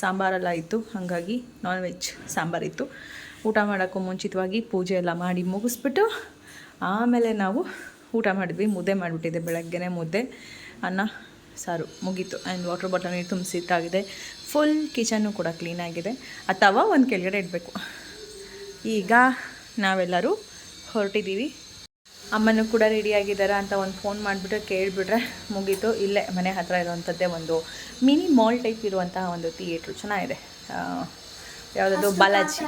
ಸಾಂಬಾರೆಲ್ಲ ಇತ್ತು, ಹಾಗಾಗಿ ನಾನ್ ವೆಜ್ ಸಾಂಬಾರಿತ್ತು. ಊಟ ಮಾಡೋಕ್ಕೂ ಮುಂಚಿತವಾಗಿ ಪೂಜೆ ಎಲ್ಲ ಮಾಡಿ ಮುಗಿಸ್ಬಿಟ್ಟು ಆಮೇಲೆ ನಾವು ಊಟ ಮಾಡಿದ್ವಿ, ಮುದ್ದೆ ಮಾಡಿಬಿಟ್ಟಿದ್ದೆ, ಬೆಳಗ್ಗೆನೇ ಮುದ್ದೆ, ಅನ್ನ, ಸಾರು ಮುಗೀತು. ಆ್ಯಂಡ್ ವಾಟರ್ ಬಾಟಲ್ ನೀರು ತುಂಬಿಸಿಟ್ಟಾಗಿದೆ ಫುಲ್ ಕಿಚನ್ನು ಕೂಡ ಕ್ಲೀನಾಗಿದೆ ಅಥವಾ ಒಂದು ಕೆಳಗಡೆ ಇಡಬೇಕು. ಈಗ ನಾವೆಲ್ಲರೂ ಹೊರಟಿದ್ದೀವಿ. ಅಮ್ಮನೂ ಕೂಡ ರೆಡಿ ಆಗಿದ್ದಾರಾ ಅಂತ ಒಂದು ಫೋನ್ ಮಾಡಿಬಿಟ್ರೆ ಕೇಳಿಬಿಟ್ರೆ ಮುಗೀತು. ಇಲ್ಲೇ ಮನೆ ಹತ್ತಿರ ಇರುವಂಥದ್ದೇ ಒಂದು ಮಿನಿ ಮಾಲ್ ಟೈಪ್ ಇರುವಂತಹ ಒಂದು ಥಿಯೇಟ್ರು ಚೆನ್ನಾಗಿದೆ. ಯಾವುದದು ಬಾಲಾಜಿ.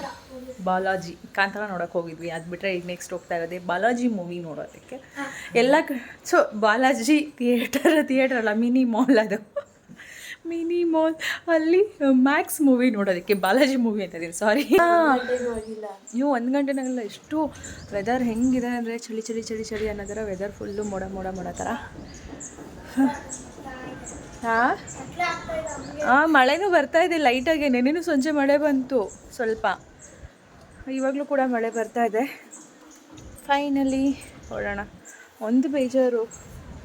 ಬಾಲಾಜಿ. ಕಾಂತಾರ ನೋಡೋಕೆ ಹೋಗಿದ್ವಿ. ಅದು ಬಿಟ್ಟರೆ ಈಗ ನೆಕ್ಸ್ಟ್ ಹೋಗ್ತಾ ಇರೋದೇ ಬಾಲಾಜಿ ಮೂವಿ ನೋಡೋದಕ್ಕೆ. ಎಲ್ಲ ಸೊ ಬಾಲಾಜಿ ಥಿಯೇಟರ್ ಥಿಯೇಟರ್ ಅಲ್ಲ ಮಿನಿ ಮಾಲ್ ಅದು. ಮಿನಿ ಮಾಲ್ ಅಲ್ಲಿ ಮ್ಯಾಕ್ಸ್ ಮೂವಿ ನೋಡೋದಕ್ಕೆ ಬಾಲಾಜಿ ಮೂವಿ ಅಂತ ಇದೀನಿ ಸಾರಿ ನೀವು ಒಂದು ಗಂಟೆನಾಗಲ್ಲ ಎಷ್ಟು ವೆದರ್ ಹೆಂಗಿದೆ ಅಂದರೆ ಚಳಿ ಚಳಿ ಚಳಿ ಚಳಿ ಅನ್ನೋದರ ವೆದರ್ ಫುಲ್ಲು ಮೋಡ ಮೋಡ ಮೋಡ ಥರ. ಹಾಂ? ಹಾಂ? ಮಳೆನೂ ಬರ್ತಾ ಇದೆ ಲೈಟಾಗಿ ನೆನೆನೂ ಸಂಜೆ ಮಳೆ ಬಂತು ಸ್ವಲ್ಪ. ಇವಾಗಲೂ ಕೂಡ ಮಳೆ ಬರ್ತಾ ಇದೆ. ಫೈನಲಿ ಹೊರಡೋಣ ಒಂದು ಬೇಜಾರು.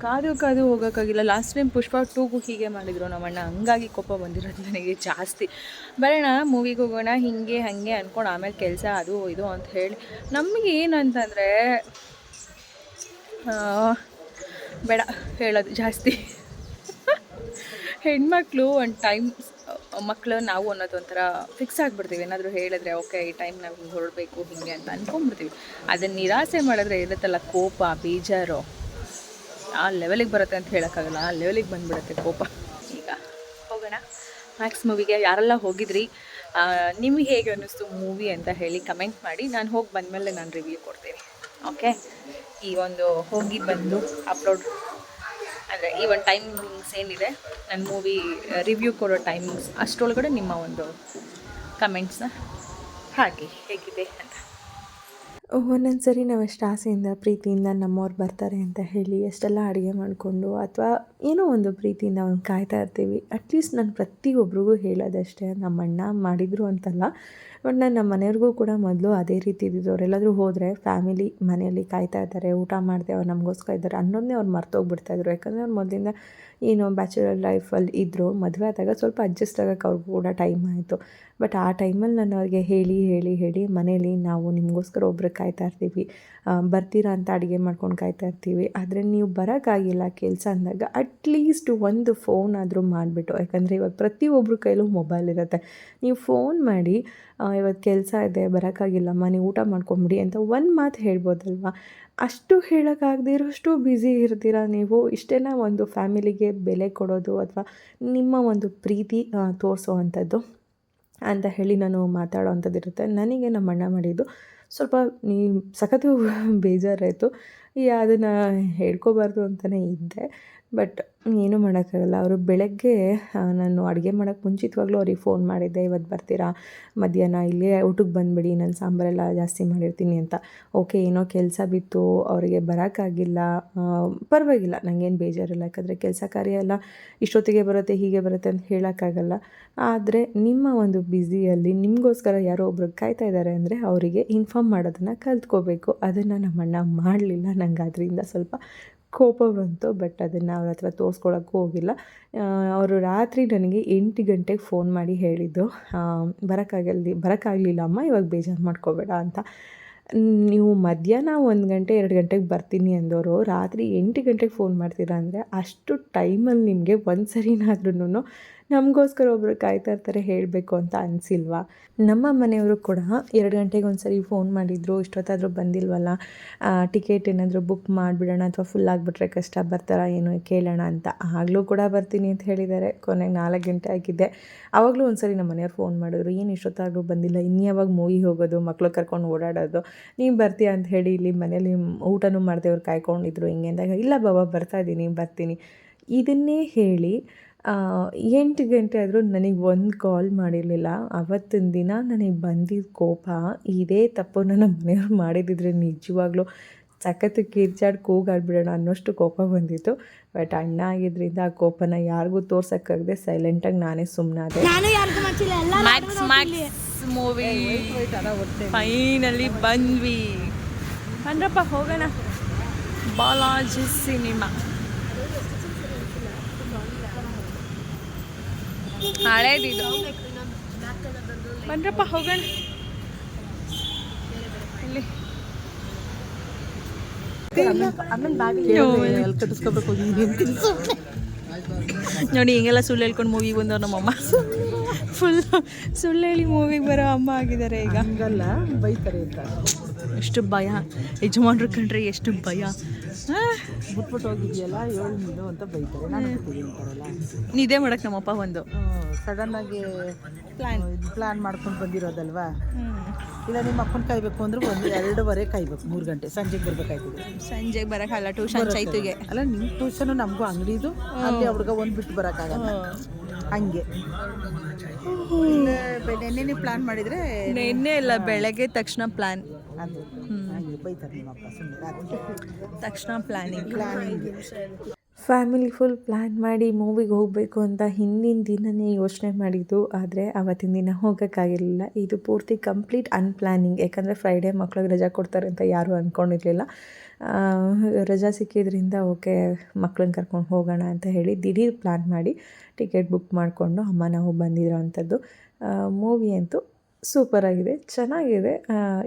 ಕಾದು ಕಾದು ಹೋಗೋಕ್ಕಾಗಿಲ್ಲ. ಲಾಸ್ಟ್ ಟೈಮ್ ಪುಷ್ಪ ಟೂಗೂ ಹೀಗೆ ಮಾಡಿದ್ರು ನಮ್ಮಣ್ಣ. ಹಂಗಾಗಿ ಕೋಪ ಬಂದಿರೋದು ನನಗೆ ಜಾಸ್ತಿ. ಬರೋಣ ಮೂವಿಗೆ ಹೋಗೋಣ, ಹೀಗೆ, ಹಾಗೆ ಅಂದ್ಕೊಂಡು ಆಮೇಲೆ ಕೆಲಸ ಅದು, ಇದು ಅಂತ ಹೇಳಿ. ನಮಗೆ ಏನಂತಂದರೆ ಬೇಡ, ಹೇಳೋದು ಜಾಸ್ತಿ. ಹೆಣ್ಮಕ್ಳು ಒಂದು ಟೈಮ್ ಮಕ್ಕಳು ನಾವು ಅನ್ನೋದು ಒಂಥರ ಫಿಕ್ಸ್ ಆಗಿಬಿಡ್ತೀವಿ. ಏನಾದರೂ ಹೇಳಿದ್ರೆ ಓಕೆ ಈ ಟೈಮ್ ನಾವು ಹೊರಡಬೇಕು, ಹೀಗೆ ಅಂತ ಅಂದ್ಕೊಂಬಿಡ್ತೀವಿ ಅದನ್ನು ನಿರಾಸೆ ಮಾಡಿದ್ರೆ ಇರುತ್ತಲ್ಲ, ಕೋಪ ಬೇಜಾರು ಆ ಲೆವೆಲಿಗೆ ಬರುತ್ತೆ ಅಂತ ಹೇಳೋಕ್ಕಾಗಲ್ಲ. ಆ ಲೆವೆಲಿಗೆ ಬಂದುಬಿಡುತ್ತೆ ಕೋಪ. ಈಗ ಹೋಗೋಣ. ಮ್ಯಾಕ್ಸ್ ಮೂವಿಗೆ ಯಾರೆಲ್ಲ ಹೋಗಿದ್ರಿ? ನಿಮ್ಗೆ ಹೇಗೆ ಅನ್ನಿಸ್ತು ಮೂವಿ ಅಂತ ಹೇಳಿ ಕಮೆಂಟ್ ಮಾಡಿ. ನಾನು ಹೋಗಿ ಬಂದಮೇಲೆ ನಾನು ರಿವ್ಯೂ ಕೊಡ್ತೀನಿ. ಓಕೆ ಈ ಒಂದು ಹೋಗಿ ಬಂದು ಅಪ್ಲೋಡ್ ಅಂದರೆ ಈ ಒಂದು ಟೈಮಿಂಗ್ಸ್ ಏನಿದೆ? ನನ್ನ ಮೂವಿ ರಿವ್ಯೂ ಕೊಡೋ ಟೈಮಿಂಗ್ಸ್ ಅಷ್ಟರೊಳಗಡೆ ನಿಮ್ಮ ಒಂದು ಕಮೆಂಟ್ಸ್ನ ಹಾಕಿ ಹೇಗಿದೆ ಒಂದೊಂದು ಸರಿ, ನಾವು ಎಷ್ಟು ಆಸೆಯಿಂದ, ಪ್ರೀತಿಯಿಂದ ನಮ್ಮವ್ರು ಬರ್ತಾರೆ ಅಂತ ಹೇಳಿ ಎಷ್ಟೆಲ್ಲ ಅಡುಗೆ ಮಾಡಿಕೊಂಡು ಅಥವಾ ಏನೋ ಒಂದು ಪ್ರೀತಿಯಿಂದ ಅವ್ನು ಕಾಯ್ತಾ ಇರ್ತೀವಿ. ಅಟ್ಲೀಸ್ಟ್ ನಾನು ಪ್ರತಿಯೊಬ್ಬರಿಗೂ ಹೇಳೋದಷ್ಟೇ. ನಮ್ಮ ಅಣ್ಣ ಮಾಡಿದರು ಅಂತಲ್ಲ. ಬಟ್ ನಾನು ನಮ್ಮ ಮನೆಯವ್ರಿಗೂ ಕೂಡ ಮೊದಲು ಅದೇ ರೀತಿ ಇದ್ದಿದ್ದು. ಅವರೆಲ್ಲಾದರೂ ಹೋದರೆ ಫ್ಯಾಮಿಲಿ ಮನೆಯಲ್ಲಿ ಕಾಯ್ತಾ ಇದ್ದಾರೆ, ಊಟ ಮಾಡಿದೆ ಅವ್ರು ನಮಗೋಸ್ಕರ ಇದ್ದಾರೆ ಅನ್ನೋದನ್ನೇ ಅವ್ರು ಮರ್ತೋಗ್ಬಿಡ್ತಾಯಿದ್ರು ಯಾಕಂದರೆ ಅವ್ರು ಮೊದಲಿಂದ ಏನು ಬ್ಯಾಚುಲರ್ ಲೈಫಲ್ಲಿ ಇದ್ದರು ಮದುವೆ ಆದಾಗ ಸ್ವಲ್ಪ ಅಡ್ಜಸ್ಟ್ ಆಗೋಕ್ಕೆ ಅವ್ರಿಗೂ ಕೂಡ ಟೈಮ್ ಆಯಿತು. ಬಟ್ ಆ ಟೈಮಲ್ಲಿ ನಾನು ಅವ್ರಿಗೆ ಹೇಳಿ ಹೇಳಿ ಹೇಳಿ ಮನೇಲಿ ನಾವು ನಿಮಗೋಸ್ಕರ ಒಬ್ರು ಕಾಯ್ತಾ ಇರ್ತೀವಿ. ಬರ್ತೀರಾ ಅಂತ ಅಡುಗೆ ಮಾಡ್ಕೊಂಡು ಕಾಯ್ತಾ ಇರ್ತೀವಿ. ಆದರೆ ನೀವು ಬರೋಕ್ಕಾಗಿಲ್ಲ ಕೆಲಸ ಅಂದಾಗ ಅಟ್ಲೀಸ್ಟ್ ಒಂದು ಫೋನ್ ಆದರೂ ಮಾಡಿಬಿಟ್ಟು. ಯಾಕಂದರೆ ಇವಾಗ ಪ್ರತಿಯೊಬ್ಬರ ಕೈಲೂ ಮೊಬೈಲ್ ಇರುತ್ತೆ. ನೀವು ಫೋನ್ ಮಾಡಿ ಇವತ್ತು ಕೆಲಸ ಇದೆ ಬರೋಕ್ಕಾಗಿಲ್ಲ ಮನೆ ಊಟ ಮಾಡ್ಕೊಂಬಿಡಿ ಅಂತ ಒಂದು ಮಾತು ಹೇಳ್ಬೋದಲ್ವಾ? ಅಷ್ಟು ಹೇಳೋಕ್ಕಾಗದಿರೋಷ್ಟು ಬ್ಯುಸಿ ಇರ್ತೀರ ನೀವು? ಇಷ್ಟೇನ ಒಂದು ಫ್ಯಾಮಿಲಿಗೆ ಬೆಲೆ ಕೊಡೋದು ಅಥವಾ ನಿಮ್ಮ ಒಂದು ಪ್ರೀತಿ ತೋರಿಸೋ ಅಂಥದ್ದು ಅಂತ ಹೇಳಿ ನಾನು ಮಾತಾಡೋ ಅಂಥದ್ದು ಇರುತ್ತೆ ನನಗೆ ನಮ್ಮ ಅಣ್ಣ ಮಾಡಿದ್ದು ಸ್ವಲ್ಪ ನೀ ಸಖತ್ತು ಬೇಜಾರಾಯಿತು. ಈ ಅದನ್ನು ಹೇಳ್ಕೋಬಾರ್ದು ಅಂತಲೇ ಇದ್ದೆ. ಬಟ್ ಏನೂ ಮಾಡೋಕ್ಕಾಗಲ್ಲ. ಅವರು ಬೆಳಗ್ಗೆ ನಾನು ಅಡುಗೆ ಮಾಡೋಕ್ಕೆ ಮುಂಚಿತವಾಗ್ಲೂ ಅವ್ರಿಗೆ ಫೋನ್ ಮಾಡಿದ್ದೆ ಇವತ್ತು ಬರ್ತೀರಾ? ಮಧ್ಯಾಹ್ನ ಇಲ್ಲೇ ಊಟಕ್ಕೆ ಬಂದುಬಿಡಿ, ನಾನು ಸಾಂಬಾರೆಲ್ಲ ಜಾಸ್ತಿ ಮಾಡಿರ್ತೀನಿ ಅಂತ. ಓಕೆ ಏನೋ ಕೆಲಸ ಬಿತ್ತು, ಅವರಿಗೆ ಬರೋಕ್ಕಾಗಿಲ್ಲ. ಪರವಾಗಿಲ್ಲ ನನಗೇನು ಬೇಜಾರಿಲ್ಲ. ಯಾಕಂದರೆ ಕೆಲಸ ಕಾರ್ಯ ಎಲ್ಲ ಇಷ್ಟೊತ್ತಿಗೆ ಬರುತ್ತೆ, ಹೀಗೆ ಬರುತ್ತೆ ಅಂತ ಹೇಳೋಕ್ಕಾಗಲ್ಲ. ಆದರೆ ನಿಮ್ಮ ಒಂದು ಬ್ಯುಸಿಯಲ್ಲಿ ನಿಮಗೋಸ್ಕರ ಯಾರೋ ಒಬ್ರು ಕಾಯ್ತಾ ಇದ್ದಾರೆ ಅಂದರೆ ಅವರಿಗೆ ಇನ್ಫಾರ್ಮ್ ಮಾಡೋದನ್ನು ಕಲ್ತ್ಕೋಬೇಕು. ಅದನ್ನು ನಮ್ಮಣ್ಣ ಮಾಡಲಿಲ್ಲ ನನಗೆ ಅದರಿಂದ ಸ್ವಲ್ಪ ಕೋಪ ಬಂತು ಬಟ್ ಅದನ್ನು ಅವ್ರ ಹತ್ರ ತೋರಿಸ್ಕೊಳಕ್ಕೂ ಹೋಗಿಲ್ಲ. ಅವರು ರಾತ್ರಿ ನನಗೆ ಎಂಟು ಗಂಟೆಗೆ ಫೋನ್ ಮಾಡಿ ಹೇಳಿದ್ದು ಬರೋಕ್ಕಾಗಲ್ಲಿ ಬರೋಕ್ಕಾಗಲಿಲ್ಲ ಅಮ್ಮ, ಇವಾಗ ಬೇಜಾರು ಮಾಡ್ಕೋಬೇಡ ಅಂತ. ನೀವು ಮಧ್ಯಾಹ್ನ ಒಂದು ಗಂಟೆ, ಎರಡು ಗಂಟೆಗೆ ಬರ್ತೀನಿ ಅಂದವರು ರಾತ್ರಿ ಎಂಟು ಗಂಟೆಗೆ ಫೋನ್ ಮಾಡ್ತೀರಾ ಅಂದರೆ ಅಷ್ಟು ಟೈಮಲ್ಲಿ ನಿಮಗೆ ಒಂದು ಸರಿನಾದ್ರೂ ನಮಗೋಸ್ಕರ ಒಬ್ಬರು ಕಾಯ್ತಾ ಇರ್ತಾರೆ ಹೇಳಬೇಕು ಅಂತ ಅನಿಸಿಲ್ವಾ? ನಮ್ಮ ಮನೆಯವರು ಕೂಡ ಎರಡು ಗಂಟೆಗೆ ಒಂದು ಸರಿ ಫೋನ್ ಮಾಡಿದರು, ಇಷ್ಟೊತ್ತಾದರೂ ಬಂದಿಲ್ವಲ್ಲ? ಟಿಕೆಟ್ ಏನಾದರೂ ಬುಕ್ ಮಾಡಿಬಿಡೋಣ ಅಥವಾ ಫುಲ್ ಆಗಿಬಿಟ್ರೆ ಕಷ್ಟ ಬರ್ತಾರಾ, ಏನು ಕೇಳೋಣ ಅಂತ. ಆಗಲೂ ಕೂಡ ಬರ್ತೀನಿ ಅಂತ ಹೇಳಿದ್ದಾರೆ. ಕೊನೆಗೆ ನಾಲ್ಕು ಗಂಟೆ ಆಗಿದೆ. ಆವಾಗಲೂ ಒಂದು ಸರಿ ನಮ್ಮ ಮನೆಯವ್ರು ಫೋನ್ ಮಾಡಿದ್ರು, ಏನು ಇಷ್ಟೊತ್ತಾದರೂ ಬಂದಿಲ್ಲ ಇನ್ನು ಯಾವಾಗ ಮೂವಿ ಹೋಗೋದು ಮಕ್ಕಳು ಕರ್ಕೊಂಡು ಓಡಾಡೋದು, ನೀವು ಬರ್ತೀಯ? ಅಂತ ಹೇಳಿ ಇಲ್ಲಿ ಮನೇಲಿ ಊಟನೂ ಮಾಡಿದೆ ಅವ್ರು ಕಾಯ್ಕೊಂಡಿದ್ರು ಹಿಂಗೆ ಅಂದಾಗ, ಇಲ್ಲ ಬಾಬಾ, ಬರ್ತಾ ಇದ್ದೀನಿ, ಬರ್ತೀನಿ. ಇದನ್ನೇ ಹೇಳಿ ಎಂಟು ಗಂಟೆ ಆದರೂ ನನಗೆ ಒಂದು ಕಾಲ್ ಮಾಡಿರಲಿಲ್ಲ. ಅವತ್ತಿನ ದಿನ ನನಗೆ ಬಂದಿದ್ದ ಕೋಪ ಇದೇ ತಪ್ಪು. ನನ್ನ ಮನೆಯವ್ರು ಮಾಡಿದಿದ್ರೆ ನಿಜವಾಗ್ಲೂ ಸಖತ್ತು ಕಿರ್ಚಾಡಿ ಕೂಗಾಡ್ಬಿಡೋಣ ಅನ್ನೋಷ್ಟು ಕೋಪ ಬಂದಿತ್ತು. ಬಟ್ ಅಣ್ಣ ಆಗಿದ್ರಿಂದ ಆ ಕೋಪನ ಯಾರಿಗೂ ತೋರ್ಸೋಕ್ಕಾಗದೆ ಸೈಲೆಂಟಾಗಿ ನಾನೇ ಸುಮ್ಮನಾದೆ ಮ್ಯಾಕ್ಸ್ ಮ್ಯಾಕ್ಸ್ ಮೂವಿ ಫೈನಲಿ ಬಂದ್ವಿ. ಬಂದ್ರಪ್ಪ ಹೋಗೋಣ. ಬಾಲಾಜಿ ಸಿನಿಮಾ ಹಳೇದಿದು. ಬಂದ್ರಪ್ಪ ಹೋಗೋಣ. ಇಲ್ಲಿ. ನೋಡಿ ಹಿಂಗೆಲ್ಲ ಸುಳ್ಳು ಹೇಳ್ಕೊಂಡು ಮೂವಿಗೆ ಬಂದವ್ರು ನಮ್ಮಮ್ಮ ಫುಲ್ ಸುಳ್ಳು ಹೇಳಿ ಮೂವಿಗೆ ಬರೋ ಅಮ್ಮ ಆಗಿದ್ದಾರೆ ಈಗ. ಹಂಗಲ್ಲ ಬೈತಾರೆ ಅಂತ. ಎಷ್ಟು ಭಯ. ಯಜಮಾನ್ರು ಕಂಡ್ರೆ ಎಷ್ಟು ಭಯ. ಬಿಟ್ಬಿಟ್ಟು ಹೋಗಿದ್ಯಲ್ಲ ಏಳು ನೀನು ಅಂತ ಬೈತಾರೆ. ನಾನು ಬಿಟ್ಟಿದ್ದೀನಿ ಅಂತಾರಲ್ಲ. ನಿದ್ದೆ ಮಾಡಕ್ಕೆ ನಮ್ಮಪ್ಪ ಒಂದು. ಸಡನ್ ಆಗಿ ಪ್ಲಾನ್ ಪ್ಲಾನ್ ಮಾಡ್ಕೊಂಡು ಬಂದಿರೋದಲ್ವಾ? ಇಲ್ಲ ನಿಮ್ಮ ಅಪ್ಪನ ಕಾಯ್ಬೇಕು ಅಂದ್ರೆ ಒಂದು ಎರಡೂವರೆ ಕಾಯ್ಬೇಕು ಮೂರು ಗಂಟೆ. ಸಂಜೆಗೆ ಬರ್ಬೇಕಾಯ್ತದೆ ಸಂಜೆಗೆ ಬರೋಕ್ಕಲ್ಲ ಟ್ಯೂಷನ್ ಚೈತಿಗೆ. ಅಲ್ಲ ನಿಮ್ಮ ಟ್ಯೂಷನು ನಮಗೂ ಅಂಗಡಿದು ಅಲ್ಲಿ ಅವ್ರಿಗೆ ಒಂದು ಬಿಟ್ಟು ಬರೋಕ್ಕಾಗಲ್ಲ. ಹಂಗೆ. ನೆನ್ನೆ ಪ್ಲಾನ್ ಮಾಡಿದರೆ ನಿನ್ನೆ ಇಲ್ಲ ಬೆಳಗ್ಗೆ ತಕ್ಷಣ ಪ್ಲಾನ್ ಅದು. ಹಂಗೆ ಬೈತಾರೆ ಸುಮ್ಮನೆ ತಕ್ಷಣ planning planning family full plan ಮಾಡಿ ಮೂವಿಗೆ ಹೋಗಬೇಕು ಅಂತ ಹಿಂದಿನ ದಿನನೇ ಯೋಚನೆ ಮಾಡಿದ್ದು, ಆದರೆ ಅವತ್ತಿನ ದಿನ ಹೋಗೋಕ್ಕಾಗಿರಲಿಲ್ಲ. ಇದು ಪೂರ್ತಿ ಕಂಪ್ಲೀಟ್ ಅನ್ಪ್ಲಾನಿಂಗ್ ಯಾಕಂದರೆ ಫ್ರೈಡೇ ಮಕ್ಳಿಗೆ ರಜಾ ಕೊಡ್ತಾರೆ ಅಂತ ಯಾರೂ ಅಂದ್ಕೊಂಡಿರಲಿಲ್ಲ ರಜಾ ಸಿಕ್ಕಿದ್ರಿಂದ ಓಕೆ, ಮಕ್ಳನ್ನ ಕರ್ಕೊಂಡು ಹೋಗೋಣ ಅಂತ ಹೇಳಿ ದಿಢೀರ್ ಪ್ಲ್ಯಾನ್ ಮಾಡಿ ಟಿಕೆಟ್ ಬುಕ್ ಮಾಡಿಕೊಂಡು ಅಮ್ಮ ನಾವು ಬಂದಿರೋ ಅಂಥದ್ದು. ಮೂವಿ ಅಂತೂ ಸೂಪರಾಗಿದೆ ಚೆನ್ನಾಗಿದೆ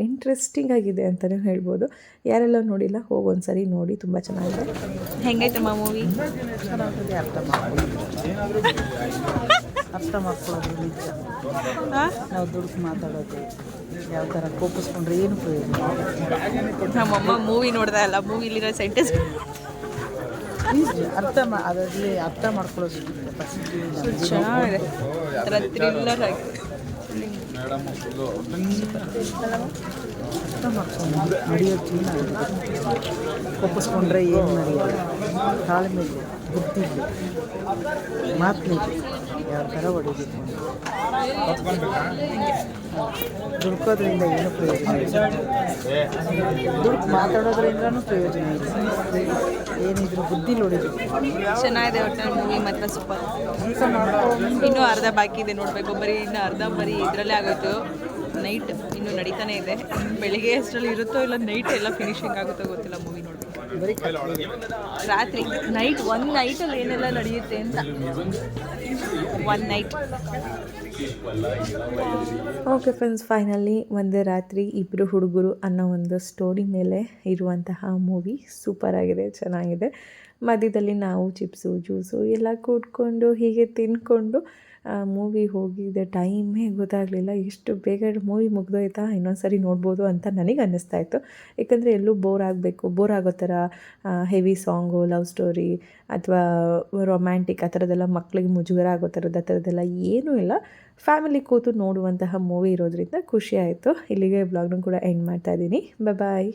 ಇಂಟ್ರೆಸ್ಟಿಂಗ್ ಆಗಿದೆ ಅಂತಲೇ ಹೇಳ್ಬೋದು. ಯಾರೆಲ್ಲ ನೋಡಿಲ್ಲ ಹೋಗಿ ಒಂದು ಸರಿ ನೋಡಿ ತುಂಬ ಚೆನ್ನಾಗಿದೆ. ಹೆಂಗೈತಮ್ಮ ಮೂವಿ ಚೆನ್ನಾಗಿದೆ ಅರ್ಥ ಮಾಡ್ಕೊಳ್ಳೋದು ಅರ್ಥ ಮಾಡ್ಕೊಳ್ಳೋದು ನಿಜ. ನಾವು ದುಡ್ಡು ಮಾತಾಡೋದು ಯಾವ ಥರ ಕೋಪಿಸ್ಕೊಂಡ್ರೆ ಏನು ಪ್ರಯೋಜನ? ನಮ್ಮಮ್ಮ ಮೂವಿ ನೋಡ್ದೆ ಅಲ್ಲ ಮೂವಿಲಿರೋ ಸೆಂಟೆನ್ಸ್ ಅರ್ಥ ಮಾ ಅದರಲ್ಲಿ ಅರ್ಥ ಮಾಡ್ಕೊಳ್ಳೋದು ಚೆನ್ನಾಗಿದೆ. ಥ್ರಿಲ್ಲರ್ ಆಗಿದೆ. ಅರ್ಥ ಮಾಡ್ಕೊಂಡು ನಡೆಯೋ ಜೀವನ ಕೋಪಿಸ್ಕೊಂಡ್ರೆ ಏನು ನಡೆಯೋದು ತಾಳ್ಮೆ ಇಲ್ಲ, ಬುದ್ಧಿ ಇಲ್ಲ ಮಾತಿನಲ್ಲಿ ಯಾವ ಥರ ಹೊಡಿಬೇಕು ಅಂತ ದುಡ್ಕೋದ್ರಿಂದ ಏನು ಪ್ರಯೋಜನ ದುಡ್ಡು ಮಾತಾಡೋದ್ರಿಂದನೂ ಪ್ರಯೋಜನ ಇದೆ ಏನಿದ್ರು ಬುದ್ಧಿ ನೋಡಿದ್ರು. ಚೆನ್ನಾಗಿದೆ ಒಟ್ಟು ಮೂವಿ ಮಾತ್ರ ಸೂಪರ್ ಇನ್ನೂ ಅರ್ಧ ಬಾಕಿ ಇದೆ ನೋಡಬೇಕು. ಬರೀ ಇನ್ನು ಅರ್ಧ ಬರೀ ಇದರಲ್ಲೇ ಆಗೋಯ್ತು. ನೈಟ್ ಇನ್ನು ನಡೀತಾನೆ ಇದೆ. ಬೆಳಿಗ್ಗೆ ಅಷ್ಟರಲ್ಲಿ ಇರುತ್ತೋ ಇಲ್ಲ ನೈಟ್ ಎಲ್ಲ ಫಿನಿಶಿಂಗ್ ಆಗುತ್ತೋ ಗೊತ್ತಿಲ್ಲ ಮೂವಿ ಕತ್ಲೆ. ರಾತ್ರಿ ನೈಟ್ ಒನ್ ನೈಟಲ್ಲಿ ಏನೆಲ್ಲ ನಡೆಯುತ್ತೆ ಅಂತ. One night okay friends finally ಒಂದೇ ರಾತ್ರಿ ಇಬ್ಬರು ಹುಡುಗರು ಅನ್ನೋ ಒಂದು ಸ್ಟೋರಿ ಮೇಲೆ ಇರುವಂತಹ ಮೂವಿ ಸೂಪರ್ ಆಗಿದೆ, ಚೆನ್ನಾಗಿದೆ. ಮಧ್ಯದಲ್ಲಿ ನಾವು ಚಿಪ್ಸು ಜ್ಯೂಸು ಎಲ್ಲ ಕೂಡ್ಕೊಂಡು ಹೀಗೆ ತಿಂದ್ಕೊಂಡು ಮೂವಿ ಹೋಗಿದ್ದ ಟೈಮೇ ಗೊತ್ತಾಗಲಿಲ್ಲ. ಎಷ್ಟು ಬೇಗ ಮೂವಿ ಮುಗ್ದೋಯ್ತಾ ಇನ್ನೊಂದು ಸರಿ ನೋಡ್ಬೋದು ಅಂತ ನನಗೆ ಅನ್ನಿಸ್ತಾ ಇತ್ತು. ಯಾಕಂದರೆ ಎಲ್ಲೂ ಬೋರ್ ಆಗಬೇಕು. ಬೋರ್ ಆಗೋ ಥರ ಹೆವಿ ಸಾಂಗು ಲವ್ ಸ್ಟೋರಿ ಅಥವಾ ರೊಮ್ಯಾಂಟಿಕ್ ಆ ಥರದ್ದೆಲ್ಲ ಮಕ್ಕಳಿಗೆ ಮುಜುಗರ ಆಗೋ ಥರದ್ದು ಆ ಥರದ್ದೆಲ್ಲ ಏನೂ ಇಲ್ಲ. ಫ್ಯಾಮಿಲಿ ಕೂತು ನೋಡುವಂತಹ ಮೂವಿ ಇರೋದ್ರಿಂದ ಖುಷಿಯಾಯಿತು ಇಲ್ಲಿಗೆ ಬ್ಲಾಗ್ನೂ ಕೂಡ ಎಂಡ್ ಮಾಡ್ತಾ ಇದ್ದೀನಿ. ಬಾಯ್